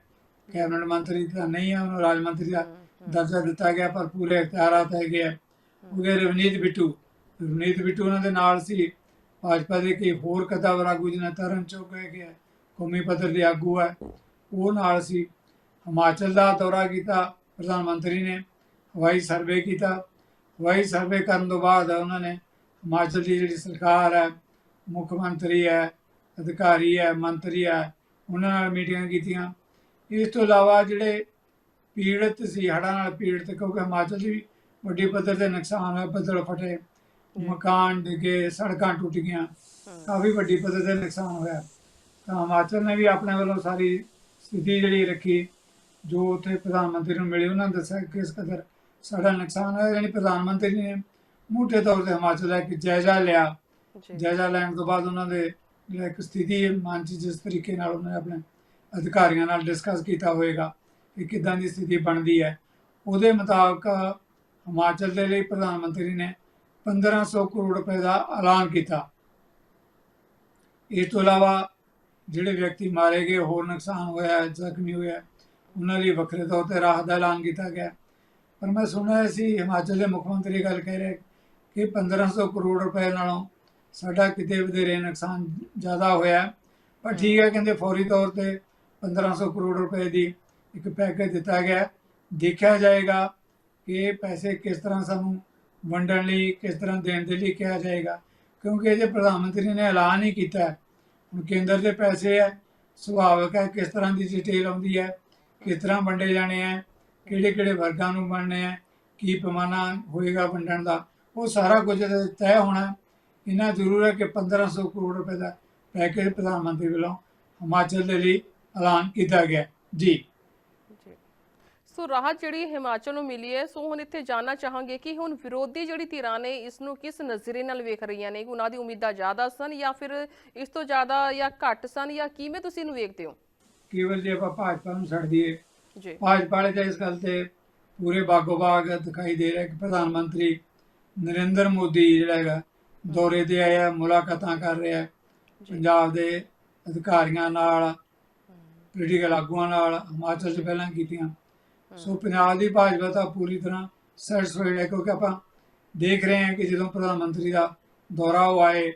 ਕੈਬਨਿਟ ਮੰਤਰੀ ਤਾਂ ਨਹੀਂ ਹੈ ਉਹਨੂੰ ਰਾਜ ਮੰਤਰੀ ਦਾ ਦਰਜਾ ਦਿੱਤਾ ਗਿਆ ਪਰ ਪੂਰੇ ਇਖਤਿਆਰਾਤ ਹੈਗੇ ਆ। ਉਹਦੇ ਰਵਨੀਤ ਬਿੱਟੂ ਰਵਨੀਤ ਬਿੱਟੂ ਉਹਨਾਂ ਦੇ ਨਾਲ ਸੀ। ਭਾਜਪਾ ਦੇ ਕਈ ਹੋਰ ਕਥਾਵਰ ਆਗੂ ਜਿਹਨਾਂ ਤਰਨ ਚੁੱਕ ਗਏ ਗਿਆ ਕੌਮੀ ਪੱਧਰ ਦੇ ਆਗੂ ਹੈ ਉਹ ਨਾਲ ਸੀ। ਹਿਮਾਚਲ ਦਾ ਦੌਰਾ ਕੀਤਾ ਪ੍ਰਧਾਨ ਮੰਤਰੀ ਨੇ। ਹਵਾਈ ਸਰਵੇ ਕੀਤਾ। ਹਵਾਈ ਸਰਵੇ ਕਰਨ ਤੋਂ ਬਾਅਦ ਉਹਨਾਂ ਨੇ ਹਿਮਾਚਲ ਦੀ ਜਿਹੜੀ ਸਰਕਾਰ ਹੈ ਮੁੱਖ ਮੰਤਰੀ ਹੈ ਅਧਿਕਾਰੀ ਹੈ ਮੰਤਰੀ ਹੈ ਉਹਨਾਂ ਨਾਲ ਮੀਟਿੰਗਾਂ ਕੀਤੀਆਂ। ਇਸ ਤੋਂ ਇਲਾਵਾ ਜਿਹੜੇ ਪੀੜਤ ਸੀ ਹੜ੍ਹਾਂ ਨਾਲ ਪੀੜਤ ਕਿਉਂਕਿ ਹਿਮਾਚਲ ਵੀ ਵੱਡੀ ਪੱਧਰ ਤੇ ਨੁਕਸਾਨ ਹੋਇਆ ਬੱਦਲ ਫਟੇ ਮਕਾਨ ਡਿੱਗੇ ਸੜਕਾਂ ਟੁੱਟ ਗਈਆਂ ਕਾਫੀ ਵੱਡੀ ਪੱਧਰ ਤੇ ਨੁਕਸਾਨ ਹੋਇਆ। ਤਾਂ ਹਿਮਾਚਲ ਨੇ ਵੀ ਆਪਣੇ ਵੱਲੋਂ ਸਾਰੀ ਸਥਿਤੀ ਜਿਹੜੀ ਰੱਖੀ ਜੋ ਉੱਥੇ ਪ੍ਰਧਾਨ ਮੰਤਰੀ ਨੂੰ ਮਿਲੇ ਉਹਨਾਂ ਨੇ ਦੱਸਿਆ ਕਿ ਕਿਸ ਕਦਰ ਸਾਡਾ ਨੁਕਸਾਨ ਹੋਇਆ ਯਾਨੀ ਪ੍ਰਧਾਨ ਮੰਤਰੀ ਨੇ ਮੋਟੇ ਤੌਰ ਤੇ ਹਿਮਾਚਲ ਦਾ ਇੱਕ ਜਾਇਜ਼ਾ ਲਿਆ। ਜਾਇਜ਼ਾ ਲੈਣ ਤੋਂ ਬਾਅਦ ਉਹਨਾਂ ਦੇ ਜਿਹੜਾ ਇੱਕ ਸਥਿਤੀ ਹੈ ਮਨ 'ਚ ਜਿਸ ਤਰੀਕੇ ਨਾਲ ਉਹਨਾਂ ਨੇ ਆਪਣੇ ਅਧਿਕਾਰੀਆਂ ਨਾਲ ਡਿਸਕਸ ਕੀਤਾ ਹੋਵੇਗਾ ਕਿ ਕਿਦਾਂ ਦੀ ਸਥਿਤੀ ਬਣਦੀ ਹੈ। ਉਹਦੇ ਮੁਤਾਬਕ ਹਿਮਾਚਲ ਦੇ ਲਈ ਪ੍ਰਧਾਨ ਮੰਤਰੀ ਨੇ 1500 ਕਰੋੜ ਰੁਪਏ ਦਾ ਐਲਾਨ ਕੀਤਾ। ਇਸ ਤੋਂ ਇਲਾਵਾ ਜਿਹੜੇ ਵਿਅਕਤੀ ਮਾਰੇ ਗਏ ਹੋਰ ਨੁਕਸਾਨ ਹੋਇਆ ਜ਼ਖਮੀ ਹੋਇਆ ਉਹਨਾਂ ਲਈ ਵੱਖਰੇ ਤੌਰ ਤੇ ਰਾਹਤ ਦਾ ਐਲਾਨ ਕੀਤਾ ਗਿਆ। ਪਰ ਮੈਂ ਸੁਣਿਆ ਸੀ, ਹਿਮਾਚਲ ਦੇ ਮੁੱਖ ਮੰਤਰੀ ਗੱਲ ਕਹਿ ਰਹੇ ਕਿ 1500 ਕਰੋੜ ਰੁਪਏ ਨਾਲੋਂ ਸਾਡਾ ਕਿਤੇ ਵਧੇਰੇ ਨੁਕਸਾਨ ਜ਼ਿਆਦਾ ਹੋਇਆ ਪਰ ਠੀਕ ਹੈ, ਕਹਿੰਦੇ ਫੌਰੀ ਤੌਰ ਤੇ 1500 ਕਰੋੜ ਰੁਪਏ ਦੀ ਇੱਕ ਪੈਕੇਜ ਦਿੱਤਾ ਗਿਆ ਦੇਖਿਆ ਜਾਏਗਾ ਕਿ ਪੈਸੇ ਕਿਸ ਤਰ੍ਹਾਂ ਸਾਨੂੰ ਵੰਡਣ ਲਈ, ਕਿਸ ਤਰ੍ਹਾਂ ਦੇਣ ਦੇ ਲਈ ਕਿਹਾ ਜਾਏਗਾ। ਕਿਉਂਕਿ ਜੇ ਪ੍ਰਧਾਨ ਮੰਤਰੀ ਨੇ ਐਲਾਨ ਹੀ ਕੀਤਾ ਹੁਣ ਕੇਂਦਰ ਦੇ ਪੈਸੇ ਹੈ, ਸੁਭਾਵਿਕ ਹੈ, ਕਿਸ ਤਰ੍ਹਾਂ ਦੀ ਡਿਟੇਲ ਆਉਂਦੀ ਹੈ, ਕਿਸ ਤਰ੍ਹਾਂ ਵੰਡੇ ਜਾਣੇ ਹੈ ਕਿਹੜੇ ਕਿਹੜੇ ਵਰਗਾਂ ਨੂੰ ਵੰਡਣੇ ਹੈ ਕੀ ਪੈਮਾਨਾ ਹੋਏਗਾ ਵੰਡਣ ਦਾ ਉਹ ਸਾਰਾ ਕੁਝ ਤੈਅ ਹੋਣਾ। ਇੰਨਾ ਜ਼ਰੂਰ ਹੈ ਕਿ 1500 ਕਰੋੜ ਰੁਪਏ ਦਾ ਪੈਕੇਜ ਪ੍ਰਧਾਨ ਮੰਤਰੀ ਵੱਲੋਂ ਹਿਮਾਚਲ ਦੇ ਲਈ ਐਲਾਨ ਕੀਤਾ ਗਿਆ। ਜੀ ਸੋ ਰਾਹਤ ਜਿਹੜੀ ਹਿਮਾਚਲ ਨੂੰ ਮਿਲੀ ਹੈ ਸੋ ਹੁਣ ਇੱਥੇ ਜਾਨਣਾ ਚਾਹਾਂਗੇ ਕਿ ਹੁਣ ਵਿਰੋਧੀ ਜਿਹੜੀ ਧਿਰਾਂ ਨੇ ਇਸ ਨੂੰ ਕਿਸ ਨਜ਼ਰੀਏ ਨਾਲ ਵੇਖ ਰਹੀਆਂ ਨੇ ਕਿ ਉਹਨਾਂ ਦੀ ਉਮੀਦਾਂ ਜ਼ਿਆਦਾ ਸਨ ਜਾਂ ਫਿਰ ਇਸ ਤੋਂ ਜ਼ਿਆਦਾ ਜਾਂ ਘੱਟ ਸਨ ਜਾਂ ਕਿਵੇਂ ਤੁਸੀਂ ਇਹਨੂੰ ਵੇਖਦੇ ਹੋ ਕੇਵਲ ਜੇ ਆਪਾਂ ਭਾਜਪਾ ਨੂੰ ਛੱਡ ਦਈਏ ਜੀ। ਭਾਜਪਾ ਵਾਲੇ ਤਾਂ ਇਸ ਗੱਲ ਤੇ ਪੂਰੇ ਬਾਗੋ ਬਾਗ ਦਿਖਾਈ ਦੇ ਰਿਹਾ ਕਿ ਪ੍ਰਧਾਨ ਮੰਤਰੀ ਨਰਿੰਦਰ ਮੋਦੀ ਜਿਹੜਾ ਹੈਗਾ ਦੌਰੇ ਤੇ ਆਇਆ ਮੁਲਾਕਾਤਾਂ ਕਰ ਰਿਹਾ ਪੰਜਾਬ ਦੇ ਅਧਿਕਾਰੀਆਂ ਨਾਲ ਪੋਲੀਟੀਕਲ ਆਗੂਆਂ ਨਾਲ ਹਿਮਾਚਲ 'ਚ ਪਹਿਲਾਂ ਕੀਤੀਆਂ। ਸੋ ਪੰਜਾਬ ਦੀ ਭਾਜਪਾ ਤਾਂ ਪੂਰੀ ਤਰ੍ਹਾਂ ਸੈਟੀਸਫਾਈਡ ਹੈ ਕਿਉਂਕਿ ਆਪਾਂ ਦੇਖ ਰਹੇ ਹਾਂ ਕਿ ਜਦੋਂ ਪ੍ਰਧਾਨ ਮੰਤਰੀ ਦਾ ਦੌਰਾ ਉਹ ਆਏ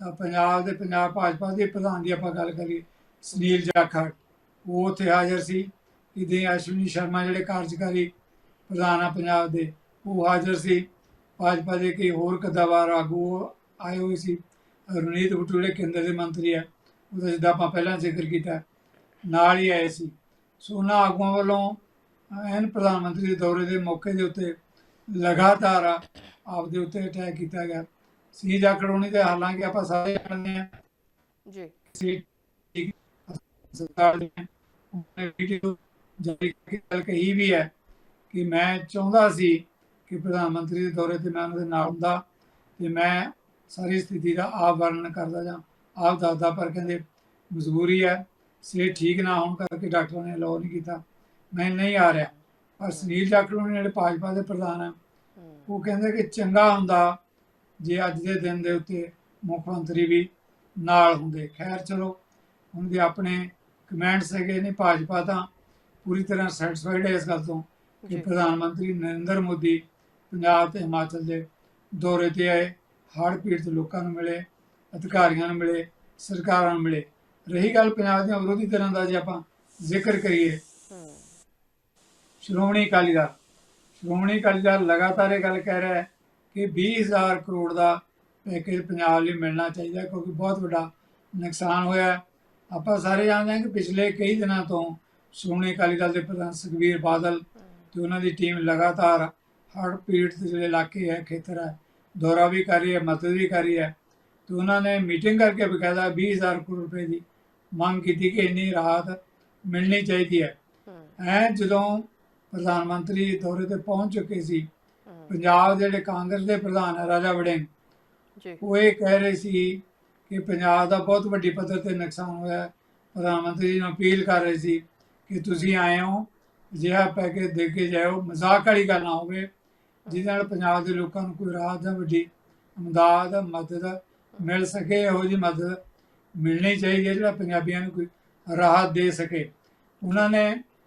ਤਾਂ ਪੰਜਾਬ ਦੇ ਪੰਜਾਬ ਭਾਜਪਾ ਦੇ ਪ੍ਰਧਾਨ ਦੀ ਆਪਾਂ ਗੱਲ ਕਰੀਏ ਸੁਨੀਲ ਜਾਖੜ ਉਹ ਉੱਥੇ ਹਾਜ਼ਰ ਸੀ। ਇਦੇ ਅਸ਼ਵਨੀ ਸ਼ਰਮਾ ਜਿਹੜੇ ਕਾਰਜਕਾਰੀ ਪ੍ਰਧਾਨ ਆ ਪੰਜਾਬ ਦੇ ਉਹ ਹਾਜ਼ਰ ਸੀ। ਭਾਜਪਾ ਦੇ ਕਈ ਹੋਰ ਕਦਾਵਾਰ ਆਗੂ ਆਏ ਹੋਏ ਸੀ। ਰਣਜੀਤ ਬਟੂਲੇ ਕੇਂਦਰ ਦੇ ਮੰਤਰੀ ਹੈ ਉਹਦਾ ਜਿੱਦਾਂ ਆਪਾਂ ਪਹਿਲਾਂ ਜ਼ਿਕਰ ਕੀਤਾ ਨਾਲ ਹੀ ਆਏ ਸੀ। ਸੋ ਉਹਨਾਂ ਆਗੂਆਂ ਵੱਲੋਂ ਐਨ ਪ੍ਰਧਾਨ ਮੰਤਰੀ ਦੇ ਦੌਰੇ ਦੇ ਮੌਕੇ ਦੇ ਉੱਤੇ ਲਗਾਤਾਰ ਆਪਦੇ ਉੱਤੇ ਅਟੈਕ ਕੀਤਾ ਗਿਆ। ਸੀ ਜਾਕੜੋਣੀ ਤੇ ਹਾਲਾਂਕਿ ਆਪਾਂ ਸਾਰੇ ਜਾਣਦੇ ਹਾਂ? ਜੀ। ਸੀ ਸਰਕਾਰ ਨੇ ਕਰਕੇ ਗੱਲ ਕਹੀ ਵੀ ਹੈ ਕਿ ਮੈਂ ਚਾਹੁੰਦਾ ਸੀ ਕਿ ਪ੍ਰਧਾਨ ਮੰਤਰੀ ਦੇ ਦੌਰੇ ਤੇ ਮੈਂ ਉਹਨਾਂ ਦੇ ਨਾਲ ਹੁੰਦਾ ਤੇ ਮੈਂ ਸਾਰੀ ਸਥਿਤੀ ਦਾ ਆਪ ਵਰਣਨ ਕਰਦਾ ਜਾਂ ਆਪ ਦੱਸਦਾ ਪਰ ਕਹਿੰਦੇ ਮਜਬੂਰੀ ਹੈ ਸਿਹਤ ਠੀਕ ਨਾ ਹੋਣ ਕਰਕੇ ਡਾਕਟਰਾਂ ਨੇ ਅਲਾਉ ਨਹੀਂ ਕੀਤਾ। ਮੈਂ ਨਹੀਂ ਆ ਰਿਹਾ ਪਰ ਸੁਨੀਲ ਜਾਖੜ ਨੇ ਜਿਹੜੇ ਭਾਜਪਾ ਦੇ ਪ੍ਰਧਾਨ ਹੂੰ ਉਹ ਕਹਿੰਦੇ ਕਿ ਚੰਗਾ ਹੁੰਦਾ ਜੇ ਅੱਜ ਦੇ ਦਿਨ ਦੇ ਉੱਤੇ ਮੁੱਖ ਮੰਤਰੀ ਵੀ ਨਾਲ ਹੁੰਦੇ। ਖੈਰ ਚਲੋ ਉਹਨਾਂ ਦੇ ਆਪਣੇ ਕਮੈਂਟਸ ਹੈਗੇ ਨੇ ਭਾਜਪਾ ਤਾਂ ਪੂਰੀ ਤਰ੍ਹਾਂ ਸੈਟੀਸਫਾਈਡ ਹੈ ਇਸ ਗੱਲ ਤੋਂ ਕਿ ਪ੍ਰਧਾਨ ਮੰਤਰੀ ਨਰਿੰਦਰ ਮੋਦੀ ਪੰਜਾਬ ਤੇ ਹਿਮਾਚਲ ਦੇ ਦੌਰੇ ਤੇ ਆਏ ਹੜ੍ਹ ਪੀੜਤ ਲੋਕਾਂ ਨੂੰ ਮਿਲੇ ਅਧਿਕਾਰੀਆਂ ਨੂੰ ਮਿਲੇ ਸਰਕਾਰਾਂ ਨੂੰ ਮਿਲੇ। ਰਹੀ ਗੱਲ ਪੰਜਾਬ ਦੀਆਂ ਵਿਰੋਧੀ ਧਿਰਾਂ ਦਾ ਜੇ ਆਪਾਂ ਜ਼ਿਕਰ ਕਰੀਏ। ਸ਼੍ਰੋਮਣੀ ਅਕਾਲੀ ਦਲ ਸ਼੍ਰੋਮਣੀ ਅਕਾਲੀ ਦਲ ਲਗਾਤਾਰ ਇਹ ਗੱਲ ਕਹਿ ਰਿਹਾ ਹੈ ਕਿ 20000 ਕਰੋੜ ਦਾ ਪੈਕੇਜ ਪੰਜਾਬ ਲਈ ਮਿਲਣਾ ਚਾਹੀਦਾ ਕਿਉਂਕਿ ਬਹੁਤ ਵੱਡਾ ਨੁਕਸਾਨ ਹੋਇਆ। ਆਪਾਂ ਸਾਰੇ ਜਾਣਦੇ ਹਾਂ ਕਿ ਪਿਛਲੇ ਕਈ ਦਿਨਾਂ ਤੋਂ ਸ਼੍ਰੋਮਣੀ ਅਕਾਲੀ ਦਲ ਦੇ ਪ੍ਰਧਾਨ ਸੁਖਬੀਰ ਬਾਦਲ ਤੇ ਉਹਨਾਂ ਦੀ ਟੀਮ ਲਗਾਤਾਰ ਹੜ੍ਹ ਪੀੜਤ ਜਿਹੜੇ ਇਲਾਕੇ ਹੈ ਖੇਤਰ ਹੈ ਦੌਰਾ ਵੀ ਕਰ ਰਹੀ ਹੈ ਮਦਦ ਵੀ ਕਰ ਰਹੀ ਹੈ। ਤੇ ਉਹਨਾਂ ਨੇ ਮੀਟਿੰਗ ਕਰਕੇ ਬਕਾਇਦਾ 20000 ਕਰੋੜ ਰੁਪਏ ਦੀ ਮੰਗ ਕੀਤੀ ਕਿ ਇੰਨੀ ਰਾਹਤ ਮਿਲਣੀ ਚਾਹੀਦੀ ਹੈ। ਐ ਜਦੋਂ ਪ੍ਰਧਾਨ ਮੰਤਰੀ ਦੌਰੇ ਤੇ ਪਹੁੰਚ ਚੁੱਕੇ ਸੀ ਪੰਜਾਬ ਦੇ ਜਿਹੜੇ ਕਾਂਗਰਸ ਦੇ ਪ੍ਰਧਾਨ ਹੈ ਰਾਜਾ ਵੜਿੰਗ ਜੀ। ਉਹ ਇਹ ਕਹਿ ਰਹੇ ਸੀ ਕਿ ਪੰਜਾਬ ਦਾ ਬਹੁਤ ਵੱਡੀ ਪੱਧਰ ਤੇ ਨੁਕਸਾਨ ਹੋਇਆ। ਪ੍ਰਧਾਨ ਮੰਤਰੀ ਜੀ ਨੂੰ ਅਪੀਲ ਕਰ ਰਹੇ ਸੀ ਕਿ ਤੁਸੀਂ ਆਏ ਹੋ ਅਜਿਹਾ ਪੈਕੇਜ ਦੇ ਕੇ ਜਾਓ ਮਜ਼ਾਕ ਵਾਲੀ ਗੱਲ ਨਾ ਹੋਵੇ ਜਿਹਦੇ ਨਾਲ ਪੰਜਾਬ ਦੇ ਲੋਕਾਂ ਨੂੰ ਕੋਈ ਰਾਹਤ ਜਾਂ ਵੱਡੀ ਅਮਦਾਦ ਮਦਦ ਮਿਲ ਸਕੇ ਇਹੋ ਜਿਹੀ ਮਦਦ ਮਿਲਣੀ ਚਾਹੀਦੀ ਹੈ ਜਿਹੜਾ ਪੰਜਾਬੀਆਂ ਨੂੰ ਕੋਈ ਰਾਹਤ ਦੇ ਸਕੇ ਉਹਨਾਂ ਨੇ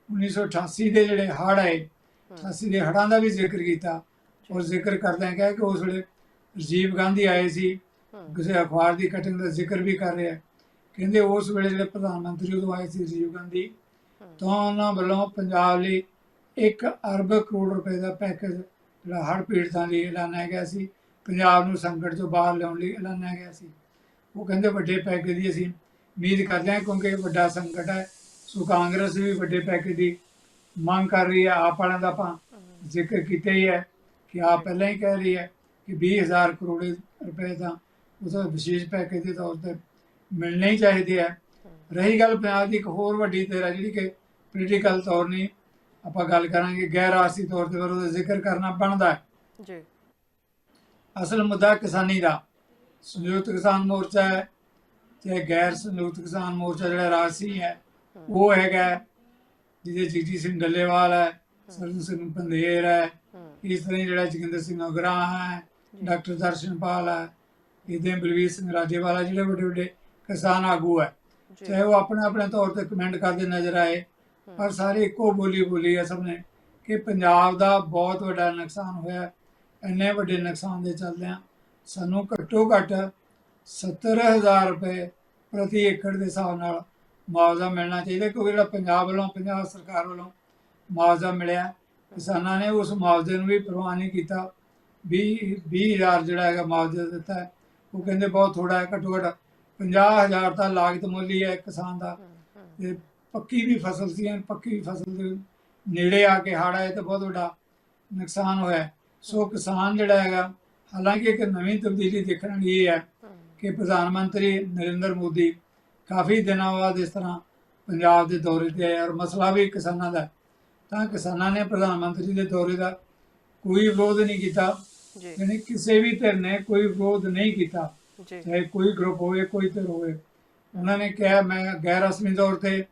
1988 ਦੇ ਜਿਹੜੇ ਹੜ੍ਹ ਆਏ 88 ਦੇ ਹੜ੍ਹਾਂ ਦਾ ਵੀ ਜ਼ਿਕਰ ਕੀਤਾ ਔਰ ਜ਼ਿਕਰ ਕਰਦਿਆਂ ਕਿਹਾ ਕਿ ਉਸ ਵੇਲੇ ਰਾਜੀਵ ਗਾਂਧੀ ਆਏ ਸੀ ਕਿਸੇ ਅਖਬਾਰ ਦੀ ਕਟਿੰਗ ਦਾ ਜ਼ਿਕਰ ਵੀ ਕਰ ਰਿਹਾ। ਕਹਿੰਦੇ ਉਸ ਵੇਲੇ ਜਿਹੜੇ ਪ੍ਰਧਾਨ ਮੰਤਰੀ ਉਦੋਂ ਆਏ ਸੀ ਰਾਜੀਵ ਗਾਂਧੀ ਤਾਂ ਉਹਨਾਂ ਵੱਲੋਂ ਪੰਜਾਬ ਲਈ 1 ਅਰਬ ਕਰੋੜ ਰੁਪਏ ਦਾ ਪੈਕੇਜ ਜਿਹੜਾ ਹੜ੍ਹ ਪੀੜਤਾਂ ਲਈ ਐਲਾਨਿਆ ਗਿਆ ਸੀ। ਪੰਜਾਬ ਨੂੰ ਸੰਕਟ ਤੋਂ ਬਾਹਰ ਲਿਆਉਣ ਲਈ ਐਲਾਨਿਆ ਗਿਆ ਸੀ। ਉਹ ਕਹਿੰਦੇ ਵੱਡੇ ਪੈਕੇਜ ਦੀ ਅਸੀਂ ਉਮੀਦ ਕਰਦੇ ਹਾਂ ਕਿਉਂਕਿ ਵੱਡਾ ਸੰਕਟ ਹੈ। ਸੋ ਕਾਂਗਰਸ ਵੀ ਵੱਡੇ ਪੈਕੇਜ ਦੀ ਮੰਗ ਕਰ ਰਹੀ ਹੈ। ਆਪ ਵਾਲਿਆਂ ਦਾ ਆਪਾਂ ਜ਼ਿਕਰ ਕੀਤਾ ਹੀ ਹੈ ਕਿ ਆਪ ਪਹਿਲਾਂ ਹੀ ਕਹਿ ਰਹੀ ਹੈ ਕਿ 20000 ਕਰੋੜ ਰੁਪਏ ਦਾ ਉਹਦਾ ਵਿਸ਼ੇਸ਼ ਪੈਕੇਜ ਦੇ ਤੌਰ ਤੇ ਮਿਲਣੇ ਹੀ ਚਾਹੀਦੇ ਆ। ਰਹੀ ਗੱਲ ਪੰਜਾਬ ਦੀ ਇੱਕ ਹੋਰ ਵੱਡੀ ਹੈ ਜਿਹੜੀ ਕਿ ਪੋਲੀਟੀਕਲ ਤੌਰ ਨਹੀਂ। ਆਪਾਂ ਗੱਲ ਕਰਾਂਗੇ ਗੈਰ ਆਰਸੀ ਤੌਰ ਤੇ ਪਰ ਉਹਦਾ ਜ਼ਿਕਰ ਕਰਨਾ ਬਣਦਾ ਹੈ। ਜੀ। ਅਸਲ ਮੁੱਦਾ ਕਿਸਾਨੀ ਦਾ। ਸੰਯੁਕਤ ਕਿਸਾਨ ਮੋਰਚਾ ਹੈ ਤੇ ਗੈਰ ਸੰਯੁਕਤ ਕਿਸਾਨ ਮੋਰਚਾ ਜਿਹੜਾ ਰਾਜਸੀ ਹੈ ਉਹ ਹੈਗਾ ਜਿਹਦੇ ਜਗਜੀਤ ਸਿੰਘ ਡੱਲੇਵਾਲ ਹੈ ਸਰਜਨ ਸਿੰਘ ਪੰਧੇਰ ਹੈ ਇਸ ਤਰ੍ਹਾਂ ਜਿਹੜਾ ਜੋਗਿੰਦਰ ਸਿੰਘ ਅਗਰਾਹ ਹੈ ਡਾਕਟਰ ਦਰਸ਼ਨਪਾਲ ਹੈ ਇਹਦੇ ਬਲਵੀਰ ਸਿੰਘ ਰਾਜੇਵਾਲਾ ਜਿਹੜੇ ਵੱਡੇ ਵੱਡੇ ਕਿਸਾਨ ਆਗੂ ਹੈ। ਚਾਹੇ ਉਹ ਆਪਣੇ ਆਪਣੇ ਤੌਰ ਤੇ ਕਮੈਂਟ ਕਰਦੇ ਨਜ਼ਰ ਆਏ ਪਰ ਸਾਰੇ ਇੱਕੋ ਬੋਲੀ ਬੋਲੀ ਹੈ ਸਭ ਨੇ ਕਿ ਪੰਜਾਬ ਦਾ ਬਹੁਤ ਵੱਡਾ ਨੁਕਸਾਨ ਹੋਇਆ। ਇੰਨੇ ਵੱਡੇ ਨੁਕਸਾਨ ਦੇ ਚੱਲਦਿਆਂ ਸਾਨੂੰ ਘੱਟੋ ਘੱਟ 70000 ਰੁਪਏ ਪ੍ਰਤੀ ਏਕੜ ਦੇ ਹਿਸਾਬ ਨਾਲ ਮੁਆਵਜ਼ਾ ਮਿਲਣਾ ਚਾਹੀਦਾ ਕਿਉਂਕਿ ਜਿਹੜਾ ਪੰਜਾਬ ਵੱਲੋਂ ਪੰਜਾਬ ਸਰਕਾਰ ਵੱਲੋਂ ਮੁਆਵਜ਼ਾ ਮਿਲਿਆ ਕਿਸਾਨਾਂ ਨੇ ਉਸ ਮੁਆਵਜ਼ੇ ਨੂੰ ਵੀ ਪ੍ਰਵਾਹ ਨਹੀਂ ਕੀਤਾ। 20 20000 ਜਿਹੜਾ ਹੈਗਾ ਮੁਆਵਜ਼ਾ ਦਿੱਤਾ ਉਹ ਕਹਿੰਦੇ ਬਹੁਤ ਥੋੜਾ ਹੈ ਘੱਟੋ ਘੱਟ 50000 ਤਾਂ ਲਾਗਤ ਮੁੱਲ ਹੀ ਹੈ ਕਿਸਾਨ ਦਾ। ਤੇ ਪੱਕੀ ਵੀ ਫਸਲ ਸੀ ਐਨ ਪੱਕੀ ਫਸਲ ਦੇ ਨੇੜੇ ਆ ਕੇ ਹੜ੍ਹ ਆਏ ਤੇ ਬਹੁਤ ਵੱਡਾ ਨੁਕਸਾਨ ਹੋਇਆ। ਸੋ ਕਿਸਾਨ ਜਿਹੜਾ ਹੈਗਾ ਹਾਲਾਂਕਿ ਇੱਕ ਨਵੀਂ ਤਬਦੀਲੀ ਦੇਖਣ ਵਾਲੀ ਇਹ ਹੈ ਕਿ ਪ੍ਰਧਾਨ ਮੰਤਰੀ ਨਰਿੰਦਰ ਮੋਦੀ ਕਾਫੀ ਦਿਨਾਂ ਬਾਅਦ ਇਸ ਤਰ੍ਹਾਂ ਪੰਜਾਬ ਦੇ ਦੌਰੇ ਤੇ ਆਏ ਔਰ ਮਸਲਾ ਵੀ ਕਿਸਾਨਾਂ ਦਾ। ਤਾਂ ਕਿਸਾਨਾਂ ਨੇ ਪ੍ਰਧਾਨ ਮੰਤਰੀ ਦੇ ਦੌਰੇ ਦਾ ਕੋਈ ਵਿਰੋਧ ਨਹੀਂ ਕੀਤਾ ਜੀ ਯਾਨੀ ਕਿਸੇ ਵੀ ਧਿਰ ਨੇ ਕੋਈ ਵਿਰੋਧ ਨਹੀਂ ਕੀਤਾ ਜੀ ਚਾਹੇ ਕੋਈ ਗਰੁੱਪ ਹੋਵੇ ਕੋਈ ਧਿਰ ਹੋਵੇ ਉਹਨਾਂ ਨੇ ਕਿਹਾ ਮੈਂ ਗੈਰ ਰਸਮੀ ਤੌਰ ਤੇ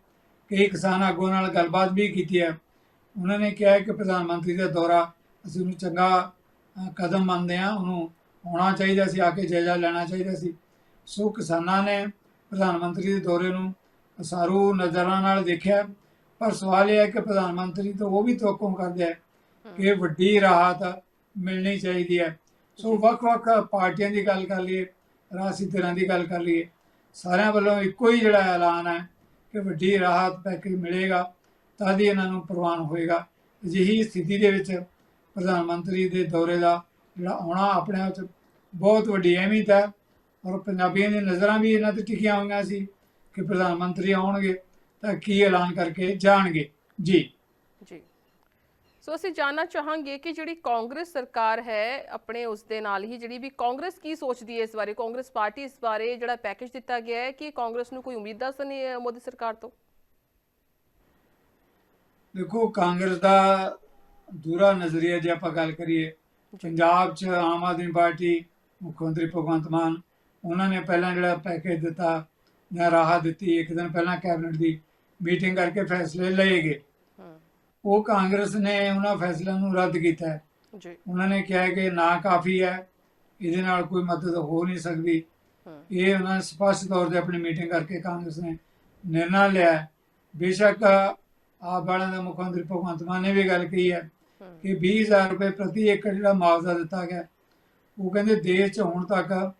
ਕਈ ਕਿਸਾਨ ਆਗੂਆਂ ਨਾਲ ਗੱਲਬਾਤ ਵੀ ਕੀਤੀ ਹੈ। ਉਹਨਾਂ ਨੇ ਕਿਹਾ ਕਿ ਪ੍ਰਧਾਨ ਮੰਤਰੀ ਦਾ ਦੌਰਾ ਅਸੀਂ ਉਹਨੂੰ ਚੰਗਾ ਕਦਮ ਮੰਨਦੇ ਹਾਂ ਉਹਨੂੰ ਆਉਣਾ ਚਾਹੀਦਾ ਸੀ ਆ ਕੇ ਜਾਇਜ਼ਾ ਲੈਣਾ ਚਾਹੀਦਾ ਸੀ। ਸੋ ਕਿਸਾਨਾਂ ਨੇ ਪ੍ਰਧਾਨ ਮੰਤਰੀ ਦੇ ਦੌਰੇ ਨੂੰ ਅਸਾਰੂ ਨਜ਼ਰਾਂ ਨਾਲ ਦੇਖਿਆ। ਪਰ ਸਵਾਲ ਇਹ ਹੈ ਕਿ ਪ੍ਰਧਾਨ ਮੰਤਰੀ ਤੋਂ ਉਹ ਵੀ ਤੋਕਮ ਕਰਦੇ ਹੈ ਕਿ ਵੱਡੀ ਰਾਹਤ ਮਿਲਣੀ ਚਾਹੀਦੀ ਹੈ। ਸੋ ਵੱਖ-ਵੱਖ ਪਾਰਟੀਆਂ ਦੀ ਗੱਲ ਕਰ ਲਈਏ ਰਾਸੀ ਧਿਰਾਂ ਦੀ ਗੱਲ ਕਰ ਲਈਏ ਸਾਰਿਆਂ ਵੱਲੋਂ ਇੱਕੋ ਹੀ ਜਿਹੜਾ ਐਲਾਨ ਹੈ ਕਿ ਵੱਡੀ ਰਾਹਤ ਪੈਕੇਜ ਮਿਲੇਗਾ, ਤਾਂ ਹੀ ਇਹਨਾਂ ਨੂੰ ਪ੍ਰਵਾਨ ਹੋਏਗਾ। ਅਜਿਹੀ ਸਥਿਤੀ ਦੇ ਵਿੱਚ ਪ੍ਰਧਾਨ ਮੰਤਰੀ ਦੇ ਦੌਰੇ ਦਾ ਜਿਹੜਾ ਆਉਣਾ ਆਪਣੇ ਆਪ 'ਚ ਬਹੁਤ ਵੱਡੀ ਅਹਿਮੀਅਤ ਹੈ ਔਰ ਪੰਜਾਬੀਆਂ ਦੀਆਂ ਨਜ਼ਰਾਂ ਵੀ ਇਹਨਾਂ ਤੇ ਟਿਕੀਆਂ ਹੋਈਆਂ ਸੀ ਕਿ ਪ੍ਰਧਾਨ ਮੰਤਰੀ ਆਉਣਗੇ ਤਾਂ ਕੀ ਐਲਾਨ ਕਰਕੇ ਜਾਣਗੇ। ਜੀ। ਸੋ ਅਸੀਂ ਜਾਨਣਾ ਚਾਹਾਂਗੇ ਕਿ ਜਿਹੜੀ ਕਾਂਗਰਸ ਸਰਕਾਰ ਹੈ ਆਪਣੇ ਉਸ ਦੇ ਨਾਲ ਹੀ ਜਿਹੜੀ ਵੀ ਕਾਂਗਰਸ ਕੀ ਸੋਚਦੀ ਹੈ ਇਸ ਬਾਰੇ ਕਾਂਗਰਸ ਪਾਰਟੀ ਇਸ ਬਾਰੇ ਜਿਹੜਾ ਪੈਕੇਜ ਦਿੱਤਾ ਗਿਆ ਹੈ ਕਿ ਕਾਂਗਰਸ ਨੂੰ ਕੋਈ ਉਮੀਦਾਂ ਸਨ ਇਹ ਮੋਦੀ ਸਰਕਾਰ ਤੋਂ? ਦੇਖੋ ਕਾਂਗਰਸ ਦਾ ਦੂਰਾ ਨਜ਼ਰੀਆ ਜੇ ਆਪਾਂ ਗੱਲ ਕਰੀਏ ਪੰਜਾਬ 'ਚ ਆਮ ਆਦਮੀ ਪਾਰਟੀ ਮੁੱਖ ਮੰਤਰੀ ਭਗਵੰਤ ਮਾਨ ਉਹਨਾਂ ਨੇ ਪਹਿਲਾਂ ਜਿਹੜਾ ਪੈਕੇਜ ਦਿੱਤਾ ਜਾਂ ਰਾਹਤ ਦਿੱਤੀ ਇੱਕ ਦਿਨ ਪਹਿਲਾਂ ਕੈਬਨਿਟ ਦੀ ਮੀਟਿੰਗ ਕਰਕੇ ਫੈਸਲੇ ਲਏ ਗਏ। ਹੂੰ ਉਹ ਕਾਂਗਰਸ ਨੇ ਉਹਨਾਂ ਫੈਸਲਿਆਂ ਨੂੰ ਰੱਦ ਕੀਤਾ ਹੈ। ਜੀ। ਉਹਨਾਂ ਨੇ ਕਿਹਾ ਕਿ ਨਾ ਕਾਫੀ ਹੈ ਇਹਦੇ ਨਾਲ ਕੋਈ ਮਦਦ ਹੋ ਨਹੀਂ ਸਕਦੀ। ਇਹ ਉਹਨਾਂ ਸਪਸ਼ਟ ਤੌਰ ਤੇ ਆਪਣੀ ਮੀਟਿੰਗ ਕਰਕੇ ਕਾਂਗਰਸ ਨੇ ਨਿਰਣਾ ਲਿਆ। ਬੇਸ਼ੱਕ ਆਪ ਵਾਲਿਆਂ ਦਾ ਮੁੱਖ ਮੰਤਰੀ ਭਗਵੰਤ ਮਾਨ ਨੇ ਵੀ ਗੱਲ ਕਹੀ ਹੈ ਕਿ 20000 ਰੁਪਏ ਪ੍ਰਤੀ ਏਕੜ ਜਿਹੜਾ ਮੁਆਵਜ਼ਾ ਦਿੱਤਾ ਗਿਆ ਉਹ ਕਹਿੰਦੇ ਦੇਸ਼ 'ਚ ਹੁਣ ਤੱਕ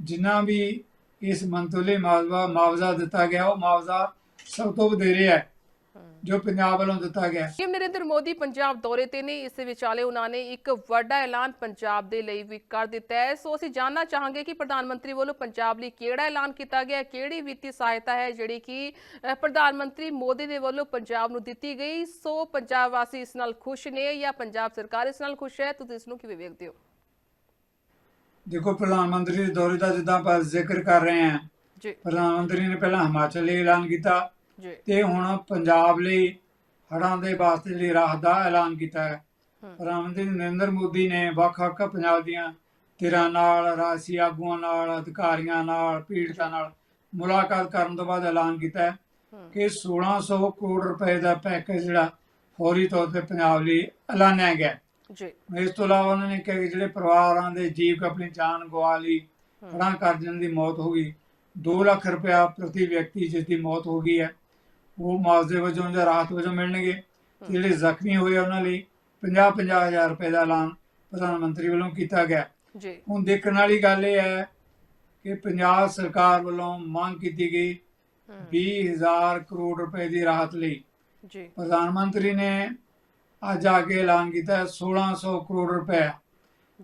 ਜਿੰਨਾ ਵੀ ਇਸ ਮੰਤਵਲੇ ਮੁਆਵਜ਼ਾ ਮੁਆਵਜ਼ਾ ਦਿੱਤਾ ਗਿਆ ਉਹ ਮੁਆਵਜ਼ਾ ਸਭ ਤੋਂ ਵਧੇਰੇ ਹੂੰ। ਜੋ ਪੰਜਾਬ ਵੱਲੋਂ ਦਿੱਤਾ ਗਿਆ। ਹੈ। ਪੀਐਮ ਨਰਿੰਦਰ ਮੋਦੀ ਪੰਜਾਬ ਦੌਰੇ ਤੇ ਨੇ। ਇਸ ਵਿਚਾਲੇ ਉਹਨਾਂ ਨੇ ਇੱਕ ਵੱਡਾ ਐਲਾਨ ਪੰਜਾਬ ਦੇ ਲਈ ਵੀ ਕਰ ਦਿੱਤਾ ਹੈ। ਸੋ ਅਸੀਂ ਜਾਨਣਾ ਚਾਹਾਂਗੇ ਕਿ ਪ੍ਰਧਾਨ ਮੰਤਰੀ ਵੱਲੋਂ ਪੰਜਾਬ ਲਈ ਕਿਹੜਾ ਐਲਾਨ ਕੀਤਾ ਗਿਆ ਕਿਹੜੀ ਵਿੱਤੀ ਸਹਾਇਤਾ ਹੈ ਜਿਹੜੀ ਕਿ ਪ੍ਰਧਾਨ ਮੰਤਰੀ ਮੋਦੀ ਦੇ ਵੱਲੋਂ ਪੰਜਾਬ ਨੂੰ ਦਿੱਤੀ ਗਈ। ਸੋ ਪੰਜਾਬ ਵਾਸੀ ਇਸ ਨਾਲ ਖੁਸ਼ ਨੇ ਜਾਂ ਪੰਜਾਬ ਸਰਕਾਰ ਇਸ ਨਾਲ ਖੁਸ਼ ਹੈ? ਤੁਸੀਂ ਇਸ ਨੂੰ ਕਿਵੇਂ ਵੇਖਦੇ ਹੋ? ਦੇਖੋ ਪ੍ਰਧਾਨ ਮੰਤਰੀ ਦੇ ਦੌਰੇ ਦਾ ਜਿੱਦਾਂ ਆਪਾਂ ਜ਼ਿਕਰ ਕਰ ਰਹੇ ਹਾਂ। ਜੀ। ਪ੍ਰਧਾਨ ਮੰਤਰੀ ਨੇ ਪਹਿਲਾਂ ਹਿਮਾਚਲ ਲਈ ਐਲਾਨ ਕੀਤਾ। ਤੇ ਹੁਣ ਪੰਜਾਬ ਲਈ ਹੜ੍ਹਾਂ ਦੇ ਵਾਸਤੇ ਲਈ ਰਾਹਤ ਦਾ ਐਲਾਨ ਕੀਤਾ ਹੈ। ਪ੍ਰਧਾਨ ਨਰਿੰਦਰ ਮੋਦੀ ਨੇ ਵੱਖ-ਵੱਖ ਪੰਜਾਬ ਦੀਆਂ ਧਿਰਾਂ ਨਾਲ ਰਾਜਸੀ ਆਗੂਆਂ ਨਾਲ ਅਧਿਕਾਰੀਆਂ ਨਾਲ ਪੀੜਤਾਂ ਨਾਲ ਮੁਲਾਕਾਤ ਕਰਨ ਤੋਂ ਬਾਅਦ ਐਲਾਨ ਕੀਤਾ ਹੈ ਕਿ 1600 ਕਰੋੜ ਰੁਪਏ ਦਾ ਪੈਕੇਜ ਜਿਹੜਾ ਫੌਰੀ ਤੌਰ ਤੇ ਪੰਜਾਬ ਲਈ ਐਲਾਨਿਆ ਗਿਆ। ਜੀ ਇਸ ਤੋਂ ਇਲਾਵਾ ਉਹਨਾਂ ਨੇ ਕਿਹਾ ਕਿ ਜਿਹੜੇ ਪਰਿਵਾਰਾਂ ਦੇ ਜੀਵ ਆਪਣੀ ਜਾਨ ਗਵਾ ਲਈ ਹੂੰ। ਹੜ੍ਹਾਂ ਕਾਰਜਾਂ ਦੀ ਮੌਤ ਹੋ ਗਈ 2 ਲੱਖ ਰੁਪਇਆ ਪ੍ਰਤੀ ਵਿਅਕਤੀ ਜਿਸ ਦੀ ਮੌਤ ਹੋ ਗਈ ਹੈ ਉਹ ਮੁਆਵਜ਼ੇ ਵਜੋਂ ਜਾਂ ਰਾਹਤ ਵਜੋਂ ਮਿਲਣਗੇ। ਜਿਹੜੇ ਜ਼ਖਮੀ ਹੋਏ ਆ ਉਹਨਾਂ ਲਈ 50 ਹਜ਼ਾਰ ਰੁਪਏ ਦਾ ਐਲਾਨ ਪ੍ਰਧਾਨ ਮੰਤਰੀ ਵੱਲੋਂ ਕੀਤਾ ਗਿਆ। ਜੀ। ਹੁਣ ਦੇਖਣ ਵਾਲੀ ਗੱਲ ਇਹ ਹੈ ਕਿ ਪੰਜਾਬ ਸਰਕਾਰ ਵੱਲੋਂ ਮੰਗ ਕੀਤੀ ਗਈ ਹੂੰ। 20000 ਕਰੋੜ ਰੁਪਏ ਦੀ ਰਾਹਤ ਲਈ। ਜੀ। ਪ੍ਰਧਾਨ ਮੰਤਰੀ ਨੇ ਅੱਜ ਆ ਕੇ ਐਲਾਨ ਕੀਤਾ ਹੈ 1600 ਕਰੋੜ ਰੁਪਏ।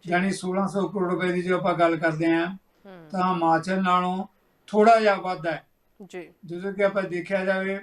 ਯਾਨੀ 1600 ਕਰੋੜ ਰੁਪਏ ਦੀ ਜੋ ਆਪਾਂ ਗੱਲ ਕਰਦੇ ਹੂੰ ਤਾਂ ਹਿਮਾਚਲ ਨਾਲੋਂ ਥੋੜਾ ਜਿਹਾ ਵੱਧ ਹੈ। ਜੀ। ਜਦੋਂ ਕਿ ਆਪਾਂ ਦੇਖਿਆ ਜਾਵੇ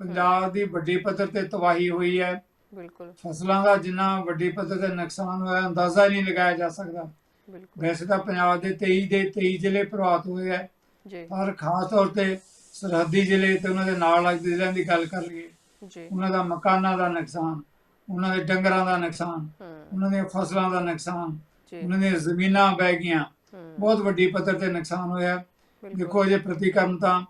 ਪੰਜਾਬ ਦੀ ਵੱਡੀ ਪੱਧਰ ਤੇ ਤਬਾਹੀ ਹੋਈ ਹੈ। ਬਿਲਕੁਲ। ਫਸਲਾਂ ਦਾ ਜਿੰਨਾ ਵੱਡੀ ਪੱਧਰ ਤੇ ਨੁਕਸਾਨ ਹੋਇਆ ਅੰਦਾਜ਼ਾ ਨਹੀਂ ਲਗਾਇਆ ਜਾ ਸਕਦਾ। ਬਿਲਕੁਲ। ਵੈਸੇ ਤਾਂ ਪੰਜਾਬ ਦੇ 23 ਦੇ 23 ਜ਼ਿਲ੍ਹੇ ਪ੍ਰਭਾਵਿਤ ਹੋਏ ਹੈ। ਜੀ। ਪਰ ਖਾਸ ਤੌਰ ਤੇ ਸਰਹੱਦੀ ਜ਼ਿਲ੍ਹੇ ਤੇ ਉਹਨਾਂ ਦੇ ਨਾਲ ਲੱਗਦੇ ਜ਼ਿਲ੍ਹਿਆਂ ਦੀ ਗੱਲ ਕਰ ਲਈਏ ਜੀ। ਉਹਨਾਂ ਦਾ ਮਕਾਨਾਂ ਦਾ ਨੁਕਸਾਨ ਉਹਨਾਂ ਦੇ ਡੰਗਰਾਂ ਦਾ ਨੁਕਸਾਨ ਉਹਨਾਂ ਦੀਆਂ ਫਸਲਾਂ ਦਾ ਨੁਕਸਾਨ ਉਹਨਾਂ ਦੀਆਂ ਜ਼ਮੀਨਾਂ ਬਹਿ ਗਈਆਂ। ਬਹੁਤ ਵੱਡੀ ਪੱਧਰ ਤੇ ਨੁਕਸਾਨ ਹੋਇਆ। ਦੇਖੋ ਜੇ ਪ੍ਰਤੀਕਰਮ ਤਾਂ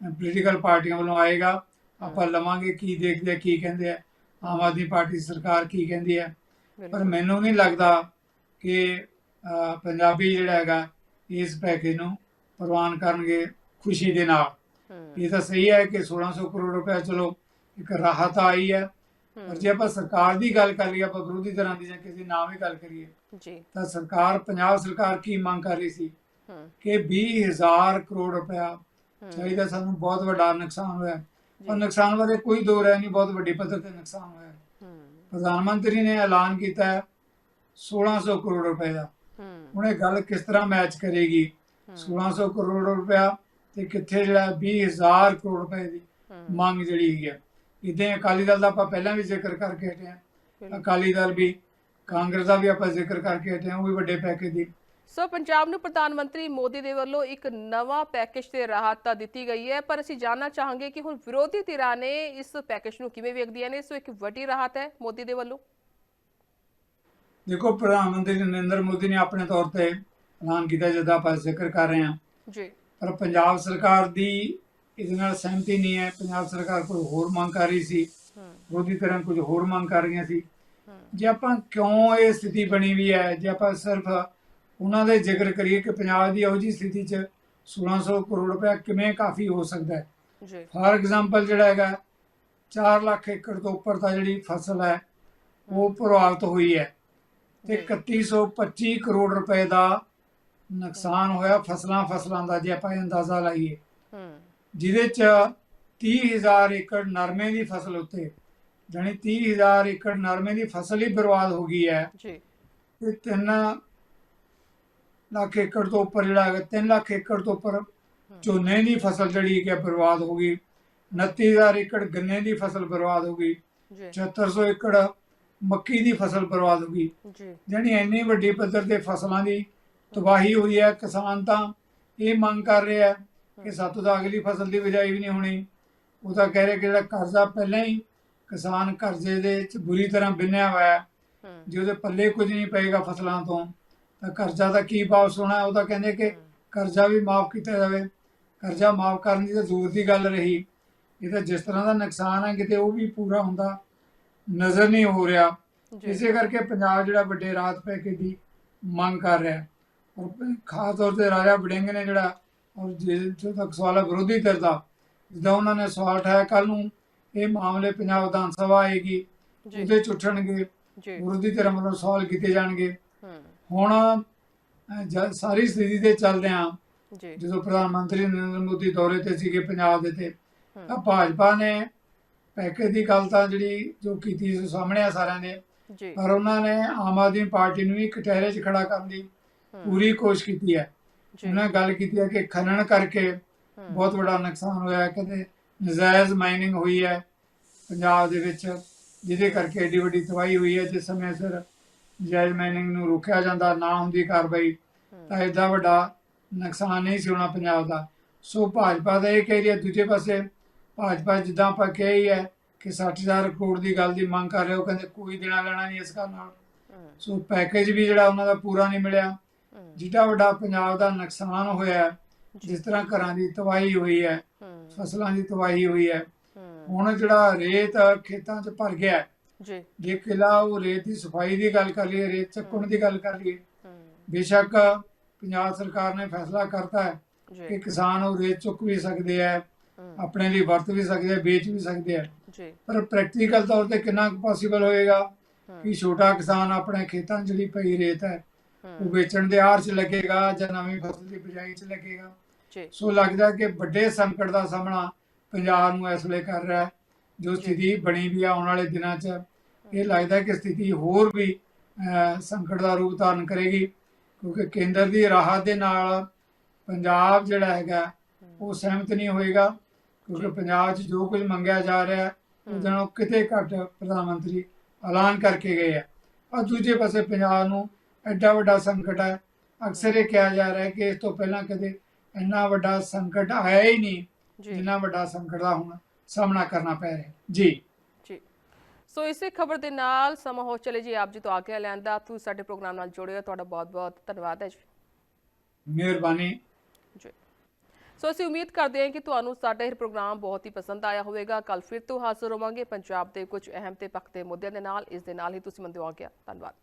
ਪੋਲੀਟੀਕਲ ਪਾਰਟੀਆਂ ਵੱਲੋਂ ਆਏਗਾ। ਆਪਾਂ ਲਵਾਂਗੇ ਕੀ ਦੇਖਦੇ ਕੀ ਕਹਿੰਦੇ ਆ ਆਮ ਆਦਮੀ ਪਾਰਟੀ ਸਰਕਾਰ ਕੀ ਕਹਿੰਦੀ ਹੈ ਪਰ ਮੈਨੂੰ ਨਹੀਂ ਲੱਗਦਾ ਕਿ ਪੰਜਾਬੀ ਜਿਹੜਾ ਹੈਗਾ ਇਸ ਪੈਕੇਜ ਨੂੰ ਪ੍ਰਵਾਨ ਕਰਨਗੇ ਖੁਸ਼ੀ ਦੇ ਨਾਲ। ਇਹ ਤਾਂ ਸਹੀ ਹੈ ਕਿ 1600 ਕਰੋੜ ਰੁਪਏ ਚਲੋ ਇੱਕ ਰਾਹਤ ਆਈ ਹੈ। ਪਰ ਜੇ ਆਪਾਂ ਸਰਕਾਰ ਦੀ ਗੱਲ ਕਰ ਲਈਏ ਆਪਾਂ ਵਿਰੋਧੀ ਤਰ੍ਹਾਂ ਦੀ ਜਾਂ ਕਿਸੇ ਨਾਮ ਹੀ ਗੱਲ ਕਰੀਏ ਜੀ। ਤਾਂ ਸਰਕਾਰ ਪੰਜਾਬ ਸਰਕਾਰ ਕੀ ਮੰਗ ਕਰ ਰਹੀ ਸੀ? ਕਿ 20000 ਕਰੋੜ ਰੁਪਇਆ ਚਾਹੀਦਾ ਸਾਨੂੰ ਬਹੁਤ ਵੱਡਾ ਨੁਕਸਾਨ ਹੋਇਆ। ਪਰ। ਨੁਕਸਾਨ ਬਾਰੇ ਕੋਈ ਦੋ ਰਾਏ ਨਹੀਂ ਬਹੁਤ ਵੱਡੀ ਪੱਧਰ ਤੇ ਨੁਕਸਾਨ ਹੋਇਆ। ਹੂੰ। ਪ੍ਰਧਾਨ ਮੰਤਰੀ ਨੇ ਐਲਾਨ ਕੀਤਾ ਹੈ 1600 ਕਰੋੜ ਰੁਪਏ ਦਾ। ਹੂੰ। ਹੁਣ ਇਹ ਗੱਲ ਕਿਸ ਤਰ੍ਹਾਂ ਮੈਚ ਕਰੇਗੀ? 1600 ਕਰੋੜ ਰੁਪਇਆ ਤੇ ਕਿੱਥੇ ਜਿਹੜਾ 20000 ਕਰੋੜ ਰੁਪਏ ਦੀ ਮੰਗ ਜਿਹੜੀ ਹੈ ਇਦਾਂ ਅਕਾਲੀ ਦਲ ਦਾ ਆਪਾਂ ਪਹਿਲਾਂ ਵੀ ਜ਼ਿਕਰ ਕਰਕੇ ਹਟੇ। ਅਕਾਲੀ ਦਲ ਵੀ ਕਾਂਗਰਸ ਦਾ ਵੀ ਆਪਾਂ ਜ਼ਿਕਰ ਕਰਕੇ ਹਟੇ ਹਾਂ ਉਹ ਵੀ ਵੱਡੇ ਪੈਕੇਜ ਦੀ। ਸੋ ਪੰਜਾਬ ਨੂੰ ਪ੍ਰਧਾਨ ਮੰਤਰੀ ਮੋਦੀ ਦੇ ਵੱਲੋਂ ਇੱਕ ਨਵਾਂ ਪੈਕੇਜ ਤੇ ਰਾਹਤ ਤਾਂ ਦਿੱਤੀ ਗਈ ਹੈ ਪਰ ਅਸੀਂ ਜਾਨਣਾ ਚਾਹਾਂਗੇ ਕਿ ਹੁਣ ਵਿਰੋਧੀ ਧਿਰਾਂ ਨੇ ਇਸ ਪੈਕੇਜ ਨੂੰ ਕਿਵੇਂ ਵੇਖਦੀਆਂ ਨੇ ਸੋ ਇੱਕ ਵੱਡੀ ਰਾਹਤ ਹੈ ਮੋਦੀ ਦੇ ਵੱਲੋਂ। ਦੇਖੋ ਪ੍ਰਧਾਨ ਮੰਤਰੀ ਨਰਿੰਦਰ ਮੋਦੀ ਨੇ ਆਪਣੇ ਤੌਰ ਤੇ ਐਲਾਨ ਕੀਤਾ ਜਿੱਦਾਂ ਆਪਾਂ ਜ਼ਿਕਰ ਕਰ ਰਹੇ ਹਾਂ। ਜੀ। ਪਰ ਪੰਜਾਬ ਸਰਕਾਰ ਦੀ ਇਹਦੇ ਨਾਲ ਸਹਿਮਤੀ ਨਹੀਂ ਹੈ। ਪੰਜਾਬ ਸਰਕਾਰ ਕੋਈ ਹੋਰ ਮੰਗ ਕਰ ਰਹੀ ਸੀ। ਵਿਰੋਧੀ ਤਰ੍ਹਾਂ ਕੁਝ ਹੋਰ ਮੰਗ ਕਰ ਰਹੀਆਂ ਸੀ। ਜੇ ਆਪਾਂ ਕਿਉਂ ਇਹ ਸਥਿਤੀ ਬਣੀ ਵੀ ਹੈ ਜੇ ਆਪਾਂ ਸਿਰਫ ਉਹਨਾਂ ਦੇ ਜ਼ਿਕਰ ਕਰੀਏ ਕਿ ਪੰਜਾਬ ਦੀ ਇਹੋ ਜਿਹੀ ਸਥਿਤੀ 'ਚ 1600 ਕਰੋੜ ਰੁਪਏ ਕਿਵੇਂ ਕਾਫੀ ਹੋ ਸਕਦਾ ਹੈ। ਜੀ। ਫਾਰ ਐਗਜ਼ਾਮਪਲ ਜਿਹੜਾ ਹੈਗਾ 4 ਲੱਖ ਏਕੜ ਤੋਂ ਉੱਪਰ ਤਾਂ ਜਿਹੜੀ ਫਸਲ ਹੈ ਉਹ ਪ੍ਰਭਾਵਿਤ ਹੋਈ ਹੈ ਤੇ ਜੀ। 3125 ਕਰੋੜ ਰੁਪਏ ਦਾ ਨੁਕਸਾਨ ਹੋਇਆ ਫਸਲਾਂ ਫਸਲਾਂ ਦਾ ਜੇ ਆਪਾਂ ਅੰਦਾਜ਼ਾ ਲਾਈਏ। ਹੂੰ ਜਿਹਦੇ ਚ 30000 ਏਕੜ ਨਰਮੇ ਦੀ ਫਸਲ ਉੱਤੇ ਜਾਣੀ 30000 ਏਕੜ ਨਰਮੇ ਦੀ ਫਸਲ ਹੀ ਬਰਬਾਦ ਹੋ ਗਈ ਹੈ। ਜੀ। ਤੇ ਤਿੰਨ ਲੱਖ ਏਕੜ ਤੋਂ ਉੱਪਰ ਜਿਹੜਾ ਹੈਗਾ 3 ਲੱਖ ਏਕੜ ਤੋਂ ਉੱਪਰ ਝੋਨੇ ਦੀ ਫਸਲ ਜਿਹੜੀ ਕਿ ਬਰਬਾਦ ਹੋ ਗਈ। 29000 ਏਕੜ ਗੰਨੇ ਦੀ ਫਸਲ ਬਰਬਾਦ ਹੋ ਗਈ। ਜੀ। 7600 ਏਕੜ ਮੱਕੀ ਦੀ ਫਸਲ ਬਰਬਾਦ ਹੋ ਗਈ। ਜੀ। ਜਾਣੀ ਇੰਨੀ ਵੱਡੀ ਪੱਧਰ ਤੇ ਫਸਲਾਂ ਦੀ ਤਬਾਹੀ ਹੋਈ ਹੈ ਕਿਸਾਨ ਤਾਂ ਇਹ ਮੰਗ ਕਰ ਰਿਹਾ ਹੈ ਕਿ ਸਾਤੋਂ ਤਾਂ ਅਗਲੀ ਫਸਲ ਦੀ ਬਿਜਾਈ ਵੀ ਨਹੀਂ ਹੋਣੀ। ਉਹ ਤਾਂ ਕਹਿ ਰਿਹਾ ਕਿ ਜਿਹੜਾ ਕਰਜ਼ਾ ਪਹਿਲਾਂ ਹੀ ਕਿਸਾਨ ਕਰਜ਼ੇ ਦੇ ਵਿੱਚ ਬੁਰੀ ਤਰ੍ਹਾਂ ਬਿੰਨਿਆ ਹੋਇਆ ਹੈ। ਹੂੰ। ਜੇ ਉਹਦੇ ਪੱਲੇ ਕੁਝ ਨਹੀਂ ਪਏਗਾ ਫਸਲਾਂ ਤੋਂ ਤਾਂ ਕਰਜ਼ਾ ਤਾਂ ਕੀ ਵਾਪਸ ਹੋਣਾ? ਉਹ ਤਾਂ ਕਹਿੰਦੇ ਕਿ ਕਰਜ਼ਾ ਵੀ ਮਾਫ ਕੀਤਾ ਜਾਵੇ। ਕਰਜ਼ਾ ਮਾਫ ਕਰਨ ਦੀ ਤਾਂ ਦੂਰ ਦੀ ਗੱਲ ਰਹੀ। ਇਹ ਤਾਂ ਜਿਸ ਤਰ੍ਹਾਂ ਦਾ ਨੁਕਸਾਨ ਹੈ ਕਿਤੇ ਉਹ ਵੀ ਪੂਰਾ ਹੁੰਦਾ ਨਜ਼ਰ ਨਹੀਂ ਹੋ ਰਿਹਾ। ਇਸੇ ਕਰਕੇ ਪੰਜਾਬ ਜਿਹੜਾ ਵੱਡੇ ਰਾਤ ਪੈਕੇ ਦੀ ਮੰਗ ਕਰ ਰਿਹਾ। ਔਰ ਖਾਸ ਤੌਰ ਤੇ ਰਾਜਾ ਵੜਿੰਗ ਨੇ ਜਿਹੜਾ ਔਰ ਜਿੱਥੋਂ ਤੱਕ ਸਵਾਲ ਹੈ ਵਿਰੋਧੀ ਧਿਰ ਦਾ ਜਿੱਦਾਂ ਉਹਨਾਂ ਨੇ ਸਵਾਲ ਉਠਾਇਆ ਕੱਲ ਨੂੰ ਇਹ ਮਾਮਲੇ ਪੰਜਾਬ ਵਿਧਾਨ ਸਭਾ ਆਏਗੀ ਉਹਦੇ ਚ ਉੱਠਣਗੇ। ਵਿਰੋਧੀ ਧਿਰ ਵੱਲੋਂ ਸਵਾਲ ਕੀਤੇ ਜਾਣਗੇ। ਹੁਣ ਸਾਰੀ ਸਥਿਤੀ ਤੇ ਚੱਲਦੇ ਹਾਂ ਜੀ। ਜਦੋਂ ਪ੍ਰਧਾਨ ਮੰਤਰੀ ਨਰਿੰਦਰ ਮੋਦੀ ਦੌਰੇ ਤੇ ਸੀਗੇ ਪੰਜਾਬ ਦੇ ਤੇ ਤਾਂ ਭਾਜਪਾ ਨੇ ਪੈਕੇਜ ਦੀ ਗੱਲ ਤਾਂ ਜਿਹੜੀ ਜੋ ਕੀਤੀ ਸੀ ਸਾਹਮਣੇ ਆ ਸਾਰਿਆਂ ਦੇ ਜੀ। ਪਰ ਉਹਨਾਂ ਨੇ ਆਮ ਆਦਮੀ ਪਾਰਟੀ ਨੂੰ ਵੀ ਕਟਹਿਰੇ 'ਚ ਖੜਾ ਕਰਨ ਦੀ ਪੂਰੀ ਕੋਸ਼ਿਸ਼ ਕੀਤੀ ਹੈ। ਉਹਨਾਂ ਨੇ ਗੱਲ ਕੀਤੀ ਹੈ ਕਿ ਖਨਨ ਕਰਕੇ ਬਹੁਤ ਵੱਡਾ ਨੁਕਸਾਨ ਹੋਇਆ ਹੈ ਕਹਿੰਦੇ ਨਜਾਇਜ਼ ਮਾਈਨਿੰਗ ਹੋਈ ਹੈ ਪੰਜਾਬ ਦੇ ਵਿੱਚ ਜਿਹਦੇ ਕਰਕੇ ਏਡੀ ਵੱਡੀ ਤਬਾਹੀ ਹੋਈ ਹੈ ਜਿਸ ਸਮੇਂ ਸਿਰ ਨਜਾਇਜ਼ ਮਾਈਨਿੰਗ ਨੂੰ ਰੋਕਿਆ ਜਾਂਦਾ ਨਾ ਹੁੰਦੀ ਕਾਰਵਾਈ ਤਾਂ ਐਡਾ ਵੱਡਾ ਨੁਕਸਾਨ ਨਹੀਂ ਸੀ ਹੋਣਾ ਪੰਜਾਬ ਦਾ। ਸੋ ਭਾਜਪਾ ਦਾ ਇਹ ਕਹਿ ਰਹੀ ਹੈ ਦੂਜੇ ਪਾਸੇ ਭਾਜਪਾ ਜਿੱਦਾਂ ਆਪਾਂ ਕਿਹਾ ਹੈ ਕਿ 60000 ਕਰੋੜ ਦੀ ਗੱਲ ਦੀ ਮੰਗ ਕਰ ਰਹੇ ਹੋ ਕਹਿੰਦੇ ਕੋਈ ਦੇਣਾ ਲੈਣਾ ਨਹੀਂ ਇਸ ਗੱਲ ਨਾਲ। ਸੋ ਪੈਕੇਜ ਵੀ ਜਿਹੜਾ ਉਹਨਾਂ ਦਾ ਪੂਰਾ ਨਹੀਂ ਮਿਲਿਆ। ਹੂੰ, ਜਿੱਡਾ ਵੱਡਾ ਪੰਜਾਬ ਦਾ ਨੁਕਸਾਨ ਹੋਇਆ ਜਿਸ ਤਰ੍ਹਾਂ ਘਰਾਂ ਦੀ ਤਬਾਹੀ ਹੋਈ ਹੈ ਹੂੰ, ਫਸਲਾਂ ਦੀ ਤਬਾਹੀ ਹੋਈ ਹੈ ਹੁਣ ਜਿਹੜਾ ਰੇਤ ਖੇਤਾਂ 'ਚ ਭਰ ਗਿਆ ਜੀ। ਜੇ ਕਿਲਾ ਉਹ ਰੇਤ ਦੀ ਸਫ਼ਾਈ ਦੀ ਗੱਲ ਕਰ ਲਈਏ ਰੇਤ ਚੱਕਣ ਦੀ ਗੱਲ ਕਰ ਲਈਏ ਬੇਸ਼ੱਕ ਪੰਜਾਬ ਸਰਕਾਰ ਨੇ ਫੈਸਲਾ ਕਰਤਾ ਹੈ ਕਿ ਕਿਸਾਨ ਉਹ ਰੇਤ ਚੁੱਕ ਵੀ ਸਕਦੇ ਆ ਆਪਣੇ ਲਈ ਵਰਤ ਵੀ ਸਕਦੇ ਆ ਵੇਚ ਵੀ ਸਕਦੇ ਆ ਪਰ ਪ੍ਰੈਕਟੀਕਲ ਤੌਰ ਤੇ ਕਿੰਨਾ ਪੋਸੀਬਲ ਹੋਏਗਾ ਕਿ ਛੋਟਾ ਕਿਸਾਨ ਆਪਣੇ ਖੇਤਾਂ 'ਚ ਜਿਹੜੀ ਪਈ ਰੇਤ ਹੈ ਉਹ ਵੇਚਣ ਦੇ ਆੜ 'ਚ ਲੱਗੇਗਾ ਜਾਂ ਨਵੀਂ ਫਸਲ ਦੀ ਬਿਜਾਈ 'ਚ ਲੱਗੇਗਾ। ਜੀ। ਸੋ ਲੱਗਦਾ ਕਿ ਵੱਡੇ ਸੰਕਟ ਦਾ ਸਾਹਮਣਾ ਪੰਜਾਬ ਨੂੰ ਇਸ ਵੇਲੇ ਕਰ ਰਿਹਾ ਜੋ ਸਥਿਤੀ ਬਣੀ ਵੀ ਆਉਣ ਵਾਲੇ ਦਿਨਾਂ 'ਚ। ਇਹ ਲੱਗਦਾ ਕਿ ਸਥਿਤੀ ਹੋਰ ਵੀ ਸੰਕਟ ਦਾ ਰੂਪ ਧਾਰਨ ਕਰੇਗੀ ਕਿਉਂਕਿ ਕੇਂਦਰ ਦੀ ਰਾਹਤ ਦੇ ਨਾਲ ਪੰਜਾਬ ਜਿਹੜਾ ਹੈਗਾ ਉਹ ਸਹਿਮਤ ਨਹੀਂ ਹੋਏਗਾ ਕਿਉਂਕਿ ਪੰਜਾਬ 'ਚ ਜੋ ਕੁਝ ਮੰਗਿਆ ਜਾ ਰਿਹਾ ਹੈ। ਉਹਦੇ ਕਿਤੇ ਘੱਟ ਪ੍ਰਧਾਨ ਮੰਤਰੀ ਐਲਾਨ ਕਰਕੇ ਗਏ ਆ। ਔਰ ਦੂਜੇ ਪਾਸੇ ਪੰਜਾਬ ਨੂੰ ਐਡਾ ਵੱਡਾ ਸੰਕਟ ਹੈ। ਅਕਸਰ ਇਹ ਕਿਹਾ ਜਾ ਰਿਹਾ ਹੈ ਕਿ ਇਸ ਤੋਂ ਪਹਿਲਾਂ ਕਦੇ ਇੰਨਾ ਵੱਡਾ ਸੰਕਟ ਆਇਆ ਹੀ ਨਹੀਂ ਜਿੰਨਾ ਵੱਡਾ ਸੰਕਟ ਦਾ ਹੁਣ ਸਾਹਮਣਾ ਕਰਨਾ ਪੈ ਰਿਹਾ। ਜੀ। ਸੋ ਇਸੇ ਖਬਰ ਦੇ ਨਾਲ ਸਮਾਂ ਹੋ ਚਲੇ ਜੀ ਆਪ ਜੀ ਤੋਂ ਆਗਿਆ ਲੈਣ ਦਾ। ਤੁਸੀਂ ਸਾਡੇ ਪ੍ਰੋਗਰਾਮ ਨਾਲ ਜੁੜੇ ਹੋ। ਤੁਹਾਡਾ ਬਹੁਤ-ਬਹੁਤ ਧੰਨਵਾਦ ਹੈ ਜੀ। ਮਿਹਰਬਾਨੀ। ਜੀ। ਸੋ ਅਸੀਂ ਉਮੀਦ ਕਰਦੇ ਹਾਂ ਕਿ ਤੁਹਾਨੂੰ ਸਾਡਾ ਇਹ ਪ੍ਰੋਗਰਾਮ ਬਹੁਤ ਹੀ ਪਸੰਦ ਆਇਆ ਹੋਵੇਗਾ। ਕੱਲ ਫਿਰ ਤੋਂ ਹਾਜ਼ਰ ਹੋਵਾਂਗੇ ਪੰਜਾਬ ਦੇ ਕੁਝ ਅਹਿਮ ਤੇ ਪੱਕੇ ਮੁੱਦਿਆਂ ਦੇ ਨਾਲ। ਇਸ ਦੇ ਨਾਲ ਹੀ ਤੁਸੀਂ ਮੰਨਦੇ ਆ ਗਿਆ ਧੰਨਵਾਦ।